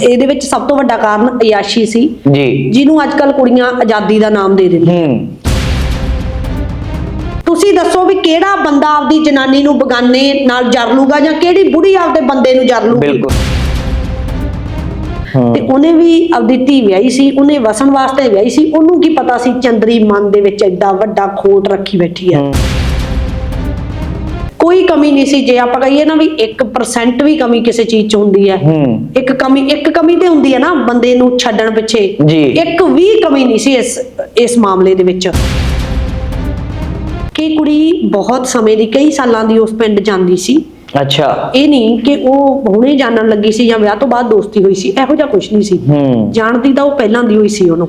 ਇਹਦੇ ਵਿੱਚ ਸਭ ਤੋਂ ਵੱਡਾ ਕਾਰਨ ਅਯਾਸ਼ੀ ਸੀ ਜੀ। ਜਿਹਨੂੰ ਅੱਜ ਕੱਲ ਕੁੜੀਆਂ ਆਜ਼ਾਦੀ ਦਾ ਨਾਮ ਦੇ ਦਿੰਦੀਆਂ ਹੂੰ। ਤੁਸੀਂ ਦੱਸੋ ਵੀ ਕਿਹੜਾ ਬੰਦਾ ਆਪਦੀ ਜਨਾਨੀ ਨੂੰ ਬਗਾਨੇ ਨਾਲ ਜਰ ਲੂਗਾ ਜਾਂ ਕਿਹੜੀ ਬੁੜੀ ਆਪਦੇ ਬੰਦੇ ਨੂੰ ਜਰ ਲੂਗੀ? ਬਿਲਕੁਲ। ਤੇ ਉਹਨੇ ਵੀ ਆਪਦੀ ਧੀ ਵਿਆਹੀ ਸੀ ਉਹਨੇ ਵਸਣ ਵਾਸਤੇ ਵਿਆਹੀ ਸੀ ਉਹਨੂੰ ਕੀ ਪਤਾ ਸੀ ਚੰਦਰੀ ਮਨ ਦੇ ਵਿੱਚ ਐਡਾ ਵੱਡਾ ਖੋਟ ਰੱਖੀ ਬੈਠੀ ਆ ਹੂੰ। ਕੋਈ ਕਮੀ ਨਹੀਂ ਸੀ। ਜੇ ਆਪਾਂ ਕਹੀਏ ਨਾ ਵੀ 1% ਵੀ ਕਮੀ ਕਿਸੇ ਚੀਜ਼ 'ਚ ਹੁੰਦੀ ਹੈ ਇੱਕ ਕਮੀ ਇੱਕ ਕਮੀ ਤੇ ਹੁੰਦੀ ਹੈ ਨਾ ਬੰਦੇ ਨੂੰ ਛੱਡਣ ਪਿੱਛੇ। ਇੱਕ ਵੀ ਕਮੀ ਨਹੀਂ ਸੀ ਇਸ ਇਸ ਮਾਮਲੇ ਦੇ ਵਿੱਚ। ਕਿ ਕੁੜੀ ਬਹੁਤ ਸਮੇਂ ਦੀ ਕਈ ਸਾਲਾਂ ਦੀ ਉਸ ਪਿੰਡ ਜਾਂਦੀ ਸੀ। ਅੱਛਾ। ਇਹ ਨਹੀਂ ਕਿ ਉਹ ਹੁਣੇ ਜਾਣਨ ਲੱਗੀ ਸੀ ਜਾਂ ਵਿਆਹ ਤੋਂ ਬਾਅਦ ਦੋਸਤੀ ਹੋਈ ਸੀ ਇਹੋ ਜਿਹਾ ਕੁਝ ਨਹੀਂ ਸੀ। ਜਾਣਦੀ ਤਾਂ ਉਹ ਪਹਿਲਾਂ ਦੀ ਹੋਈ ਸੀ ਉਹਨੂੰ।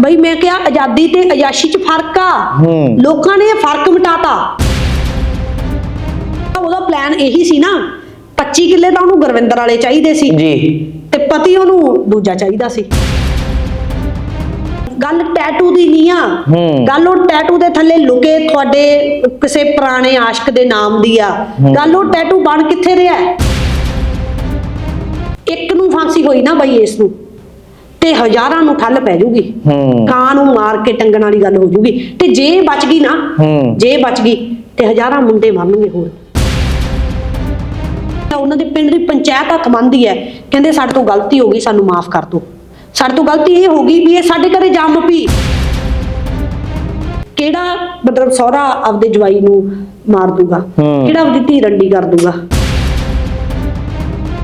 ਬਈ ਮੈਂ ਕਿਹਾ ਆਜ਼ਾਦੀ ਤੇ ਅਯਾਸ਼ੀ 'ਚ ਫ਼ਰਕ ਆ। ਹੂੰ। ਲੋਕਾਂ ਨੇ ਇਹ ਫ਼ਰਕ ਮਿਟਾਤਾ। ਉਹਦਾ ਪਲਾਨ ਇਹੀ ਸੀ ਨਾ 25 ਕਿੱਲੇ ਤਾਂ ਉਹਨੂੰ ਗੁਰਵਿੰਦਰ ਵਾਲੇ ਚਾਹੀਦੇ ਸੀ ਜੀ। ਤੇ ਪਤੀ ਉਹਨੂੰ ਦੂਜਾ ਚਾਹੀਦਾ ਸੀ। ਗੱਲ ਟੈਟੂ ਦੀ ਨਹੀਂ ਆ। ਹੂੰ। ਗੱਲ ਉਹ ਟੈਟੂ ਦੇ ਥੱਲੇ ਲੁਕੇ ਤੁਹਾਡੇ ਕਿਸੇ ਪੁਰਾਣੇ ਆਸ਼ਕ ਦੇ ਨਾਮ ਦੀ ਆ। ਗੱਲ ਉਹ ਟੈਟੂ ਬਣ ਕਿੱਥੇ ਰਿਹਾ? ਹੈ? ਇੱਕ ਨੂੰ ਫਾਂਸੀ ਹੋਈ ਨਾ ਬਈ ਇਸ ਨੂੰ। ਤੇ ਹਜ਼ਾਰਾਂ ਨੂੰ ਠੱਲ ਪੈ ਜੂਗੀ। ਹੂੰ। ਕਾਂ ਨੂੰ ਮਾਰ ਕੇ ਟੰਗਣ ਵਾਲੀ ਗੱਲ ਹੋ ਜੂਗੀ। ਤੇ ਜੇ ਬਚ ਗਈ ਨਾ ਹੂੰ। ਜੇ ਬਚ ਗਈ ਤੇ ਹਜ਼ਾਰਾਂ ਮੁੰਡੇ ਮਰਨਗੇ ਹੋਰ। ਤਾਂ ਉਹਨਾਂ ਦੇ ਪਿੰਡ ਦੀ ਪੰਚਾਇਤ ਹੱਥ ਬੰਨ੍ਹਦੀ ਹੈ। ਕਹਿੰਦੇ ਸਾਡੇ ਤੋਂ ਗਲਤੀ ਹੋ ਗਈ ਸਾਨੂੰ ਮਾਫ ਕਰ ਦਿਓ। ਸਾਡੇ ਤੋਂ ਗਲਤੀ ਇਹ ਹੋ ਗਈ ਵੀ ਇਹ ਸਾਡੇ ਘਰੇ ਜੰਮ ਪਈ ਕਿਹੜਾ ਮਤਲਬ ਸਹੁਰਾ ਆਪਦੇ ਜਵਾਈ ਨੂੰ ਮਾਰ ਦੂਗਾ। ਕਿਹੜਾ ਆਪਦੀ ਧੀ ਰੰਡੀ ਕਰ ਦੂਗਾ?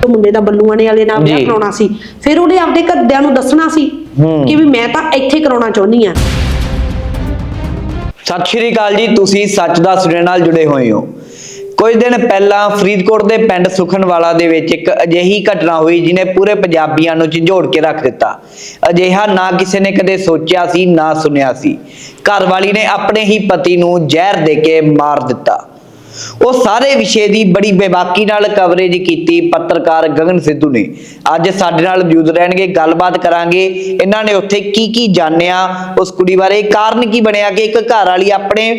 ਉਹ ਮੁੰਡੇ ਦਾ ਬੱਲੂਆਣੇ ਵਾਲੇ ਨਾਲ ਵਿਆਹ ਜੀ। ਕਰਾਉਣਾ ਸੀ। ਫਿਰ ਉਹਨੇ ਆਪਦੇ ਘਰਦਿਆਂ ਨੂੰ ਦੱਸਣਾ ਸੀ ਹੂੰ। ਕਿ ਵੀ ਮੈਂ ਤਾਂ ਇੱਥੇ ਕਰਾਉਣਾ ਚਾਹੁੰਦੀ ਆ ਸਤਿ ਸ਼੍ਰੀ ਅਕਾਲ ਜੀ ਤੁਸੀਂ ਸੱਚ ਦਾ ਸੁਣਨ ਨਾਲ ਜੁੜੇ ਹੋਏ ਹੋ। ਕੁਝ ਦਿਨ ਪਹਿਲਾਂ ਫਰੀਦਕੋਟ ਦੇ ਪਿੰਡ ਸੁਖਨਵਾਲਾ ਦੇ ਵਿੱਚ ਇੱਕ ਅਜਿਹੀ ਘਟਨਾ ਹੋਈ ਜਿਨੇ ਪੂਰੇ ਪੰਜਾਬੀਆਂ ਨੂੰ ਝੰਜੋੜ ਕੇ ਰੱਖ ਦਿੱਤਾ। ਅਜਿਹਾ ਨਾ ਕਿਸੇ ਨੇ ਕਦੇ ਸੋਚਿਆ ਸੀ ਨਾ ਸੁਣਿਆ ਸੀ। ਘਰਵਾਲੀ ਨੇ ਆਪਣੇ ਹੀ ਪਤੀ ਨੂੰ ਜ਼ਹਿਰ ਦੇ ਕੇ ਮਾਰ ਦਿੱਤਾ। ਉਹ ਸਾਰੇ ਵਿਸ਼ੇ ਦੀ ਬੜੀ ਬੇਬਾਕੀ ਨਾਲ ਕਵਰੇਜ ਕੀਤੀ ਪੱਤਰਕਾਰ ਗਗਨ ਸਿੱਧੂ ਨੇ। ਅੱਜ ਸਾਡੇ ਨਾਲ ਮੌਜੂਦ ਰਹਿਣਗੇ ਗੱਲਬਾਤ ਕਰਾਂਗੇ। ਇਹਨਾਂ ਨੇ ਉੱਥੇ ਕੀ ਕੀ ਜਾਣਿਆ ਉਸ ਕੁੜੀ ਬਾਰੇ ਕਾਰਨ ਕੀ ਬਣਿਆ ਕਿ ਇੱਕ ਘਰ ਵਾਲੀ ਆਪਣੇ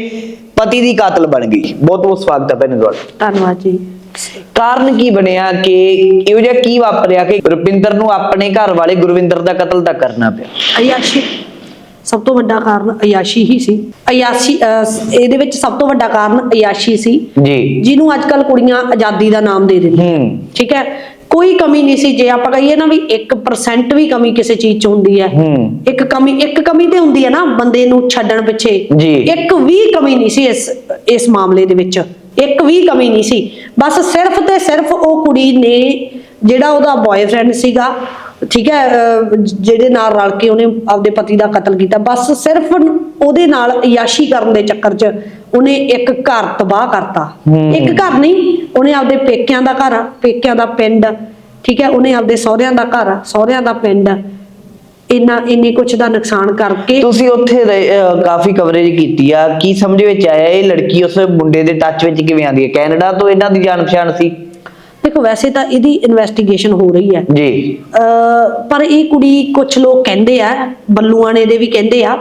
ਪਤੀ ਦੀ ਕਾਤਲ ਬਣ ਗਈ। ਬਹੁਤ ਬਹੁਤ ਸਵਾਗਤ ਹੈ ਭੈਣ ਤੁਹਾਡਾ ਧੰਨਵਾਦ ਜੀ। ਕਾਰਨ ਕੀ ਬਣਿਆ ਕਿ ਇਹੋ ਜਿਹਾ ਕੀ ਵਾਪਰਿਆ ਕਿ ਰੁਪਿੰਦਰ ਨੂੰ ਆਪਣੇ ਘਰ ਵਾਲੇ ਗੁਰਵਿੰਦਰ ਦਾ ਕਤਲ ਤਾਂ ਕਰਨਾ ਪਿਆ? ਅਯਾਸ਼ੀ। ਸਭ ਤੋਂ ਵੱਡਾ ਕਾਰਨ ਅਯਾਸ਼ੀ ਹੀ ਸੀ। ਅਯਾਸ਼ੀ ਅਹ, ਇਹਦੇ ਵਿੱਚ ਸਭ ਤੋਂ ਵੱਡਾ ਕਾਰਨ ਅਯਾਸ਼ੀ ਸੀ। ਜੀ। ਜਿਹਨੂੰ ਅੱਜ ਕੱਲ ਕੁੜੀਆਂ ਆਜ਼ਾਦੀ ਦਾ ਨਾਮ ਦੇ ਦਿੰਦੀਆਂ। ਹੂੰ। ਠੀਕ ਹੈ? ਕੋਈ ਕਮੀ ਨਹੀਂ ਸੀ। ਜੇ ਆਪਾਂ ਕਹੀਏ ਨਾ ਵੀ 1% ਵੀ ਕਮੀ ਕਿਸੇ ਚੀਜ਼ 'ਚ ਹੁੰਦੀ ਹੈ। ਹੂੰ। ਇੱਕ ਕਮੀ ਇੱਕ ਕਮੀ ਤੇ ਹੁੰਦੀ ਹੈ ਨਾ ਬੰਦੇ ਨੂੰ ਛੱਡਣ ਪਿੱਛੇ। ਜੀ। ਇੱਕ ਵੀ ਕਮੀ ਨਹੀਂ ਸੀ ਇਸ ਇਸ ਮਾਮਲੇ ਦੇ ਵਿੱਚ। ਇੱਕ ਵੀ ਕਮੀ ਨਹੀਂ ਸੀ। ਬਸ ਸਿਰਫ ਤੇ ਸਿਰਫ ਉਹ ਕੁੜੀ ਨੇ ਜਿਹੜਾ ਉਹਦਾ ਬॉयਫ੍ਰੈਂਡ ਸੀਗਾ ਠੀਕ ਹੈ ਜਿਹਦੇ ਨਾਲ ਰਲ ਕੇ ਉਹਨੇ ਆਪਦੇ ਪਤੀ ਦਾ ਕਤਲ ਕੀਤਾ ਬਸ ਸਿਰਫ ਉਹਦੇ ਨਾਲ ਯਾਸ਼ੀ ਕਰਨ ਦੇ ਚੱਕਰ 'ਚ ਉਹਨੇ ਇੱਕ ਘਰ ਤਬਾਹ ਕਰਤਾ। ਇੱਕ ਘਰ ਨਹੀਂ ਉਹਨੇ ਆਪਦੇ ਪੇਕਿਆਂ ਦਾ ਘਰ ਪੇਕਿਆਂ ਦਾ ਪਿੰਡ ਠੀਕ ਹੈ ਉਹਨੇ ਆਪਦੇ ਸਹੁਰਿਆਂ ਦਾ ਘਰ ਸਹੁਰਿਆਂ ਦਾ ਪਿੰਡ। ਇੰਨਾ ਇੰਨੇ ਕੁਛ ਦਾ ਨੁਕਸਾਨ ਕਰਕੇ ਤੁਸੀਂ ਉੱਥੇ ਕਾਫੀ ਕਵਰੇਜ ਕੀਤੀ ਆ। ਕੀ ਸਮਝ ਵਿੱਚ ਆਇਆ ਇਹ ਲੜਕੀ ਉਸ ਮੁੰਡੇ ਦੇ ਟੱਚ ਵਿੱਚ ਕਿਵੇਂ ਆਂਦੀ ਹੈ? ਕੈਨੇਡਾ ਤੋਂ ਇਹਨਾਂ ਦੀ ਜਾਣ ਪਛਾਣ ਸੀ? ਦੇਖੋ ਵੈਸੇ ਤਾਂ ਇਹਦੀ ਇਨਵੈਸਟੀਗੇਸ਼ਨ ਹੋ ਰਹੀ ਹੈ। ਜੀ। ਪਰ ਇਹ ਕੁੜੀ ਕੁਝ ਲੋਕ ਕਹਿੰਦੇ ਆ ਬੱਲੂਆਣੇ ਦੇ ਵੀ ਕਹਿੰਦੇ ਆ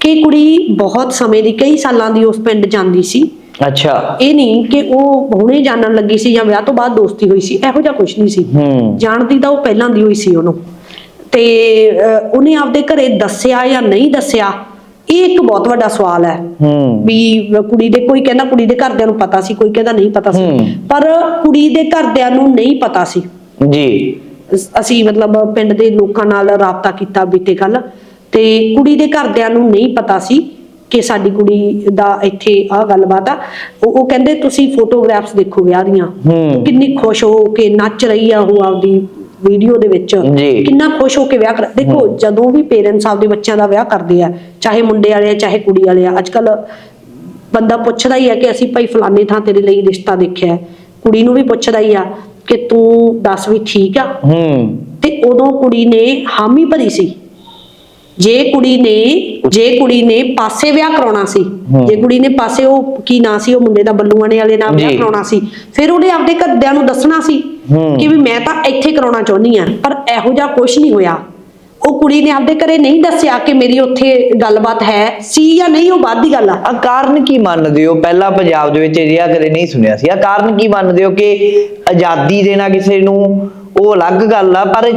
ਕਿ ਕੁੜੀ ਬਹੁਤ ਸਮੇਂ ਦੀ ਕਈ ਸਾਲਾਂ ਦੀ ਉਸ ਪਿੰਡ ਜਾਂਦੀ ਸੀ। ਅੱਛਾ। ਇਹ ਨਹੀਂ ਕਿ ਉਹ ਹੁਣੇ ਜਾਣਨ ਲੱਗੀ ਸੀ ਜਾਂ ਵਿਆਹ ਤੋਂ ਬਾਅਦ ਦੋਸਤੀ ਹੋਈ ਸੀ ਇਹੋ ਜਿਹਾ ਕੁਝ ਨਹੀਂ ਸੀ। ਜਾਣਦੀ ਤਾਂ ਉਹ ਪਹਿਲਾਂ ਦੀ ਹੋਈ ਸੀ ਉਹਨੂੰ। ਤੇ ਉਹਨੇ ਆਪਦੇ ਘਰੇ ਦੱਸਿਆ ਜਾਂ ਨਹੀਂ ਦੱਸਿਆ ਇਹ ਇੱਕ ਬਹੁਤ ਵੱਡਾ ਸਵਾਲ ਹੈ ਵੀ ਕੁੜੀ ਦੇ ਕੋਈ ਕਹਿੰਦਾ ਕੁੜੀ ਦੇ ਘਰਦਿਆਂ ਨੂੰ ਪਤਾ ਸੀ ਕੋਈ ਕਹਿੰਦਾ ਨਹੀਂ ਪਤਾ ਸੀ। ਪਰ ਕੁੜੀ ਦੇ ਘਰਦਿਆਂ ਨੂੰ ਨਹੀਂ ਪਤਾ ਸੀ। ਜੀ। ਅਸ- ਮਤਲਬ ਪਿੰਡ ਦੇ ਲੋਕਾਂ ਨਾਲ ਰਾਬਤਾ ਕੀਤਾ ਬੀਤੇ ਕੱਲ ਤੇ ਕੁੜੀ ਦੇ ਘਰਦਿਆਂ ਨੂੰ ਨਹੀਂ ਪਤਾ ਸੀ ਕਿ ਸਾਡੀ ਕੁੜੀ ਦਾ ਇੱਥੇ ਆਹ ਗੱਲਬਾਤ ਆ। ਉਹ ਕਹਿੰਦੇ ਤੁਸੀਂ ਫੋਟੋਗ੍ਰਾਫਸ ਦੇਖੋ ਵਿਆਹ ਦੀਆਂ। ਕਿੰਨੀ ਖੁਸ਼ ਹੋ ਕੇ ਨੱਚ ਰਹੀ ਆ ਉਹ ਆਪਦੀ ਵੀਡੀਓ ਦੇ ਵਿੱਚ ਜੀ। ਕਿੰਨਾ ਖੁਸ਼ ਹੋ ਕੇ ਵਿਆਹ ਕਰ ਦੇਖੋ ਜਦੋਂ ਵੀ ਪੇਰੈਂਟਸ ਆਪਦੇ ਬੱਚਿਆਂ ਦਾ ਵਿਆਹ ਕਰਦੇ ਆ ਚਾਹੇ ਮੁੰਡੇ ਵਾਲੇ ਆ ਚਾਹੇ ਕੁੜੀ ਵਾਲੇ ਆ ਅੱਜਕੱਲ ਬੰਦਾ ਪੁੱਛਦਾ ਹੀ ਆ ਕਿ ਅਸੀਂ ਭਾਈ ਫਲਾਣੇ ਥਾਂ ਤੇਰੇ ਲਈ ਰਿਸ਼ਤਾ ਦੇਖਿਆ ਹੈ। ਕੁੜੀ ਨੂੰ ਵੀ ਪੁੱਛਦਾ ਹੀ ਆ ਕਿ ਤੂੰ ਦੱਸ ਵੀ ਠੀਕ ਆ ਹੂੰ ਤੇ ਉਦੋਂ ਕੁੜੀ ਨੇ ਹਾਮੀ ਭਰੀ ਸੀ ਜੇ ਕੁੜੀ ਨੇ ਜੇ ਕੁੜੀ ਨੇ ਪਾਸੇ ਵਿਆਹ ਕਰਾਉਣਾ ਸੀ ਹਮ। ਜੇ ਕੁੜੀ ਨੇ ਪਾਸੇ ਉਹ ਕੀ ਨਾਂ ਸੀ ਉਹ ਮੁੰਡੇ ਦਾ ਬੱਲੂਆਣੇ ਵਾਲੇ ਨਾਲ ਵਿਆਹ ਜੀ। ਕਰਾਉਣਾ ਸੀ ਫਿਰ ਉਹਨੇ ਆਪਦੇ ਘਰਦਿਆਂ ਨੂੰ ਦੱਸਣਾ ਸੀ। ਕਿ ਵੀ ਮੈਂ ਤਾਂ ਇੱਥੇ ਕਰਾਉਣਾ ਚਾਹੁੰਦੀ ਆ ਪਰ ਇਹੋ ਜਿਹਾ ਕੁਝ ਨਹੀਂ ਹੋਇਆ। ਉਹ ਕੁੜੀ ਨੇ ਆਪਦੇ ਘਰੇ ਨਹੀਂ ਦੱਸਿਆ ਕਿ ਮੇਰੀ ਉੱਥੇ ਗੱਲਬਾਤ ਹੈ ਸੀ ਜਾਂ ਨਹੀਂ ਉਹ ਬਾਅਦ ਦੀ ਗੱਲ ਆ। ਆ ਕਾਰਨ ਕੀ ਮੰਨਦੇ ਹੋ? ਪਹਿਲਾਂ ਪੰਜਾਬ ਦੇ ਵਿੱਚ ਅਜਿਹਾ ਕਦੇ ਨਹੀਂ ਸੁਣਿਆ ਸੀ। ਆ ਕਾਰਨ ਕੀ ਮੰਨਦੇ ਹੋ ਕਿ ਆਜ਼ਾਦੀ ਦੇਣਾ ਕਿਸੇ ਨੂੰ ਉਹ ਅਲੱਗ ਗੱਲ ਆ ਪਰ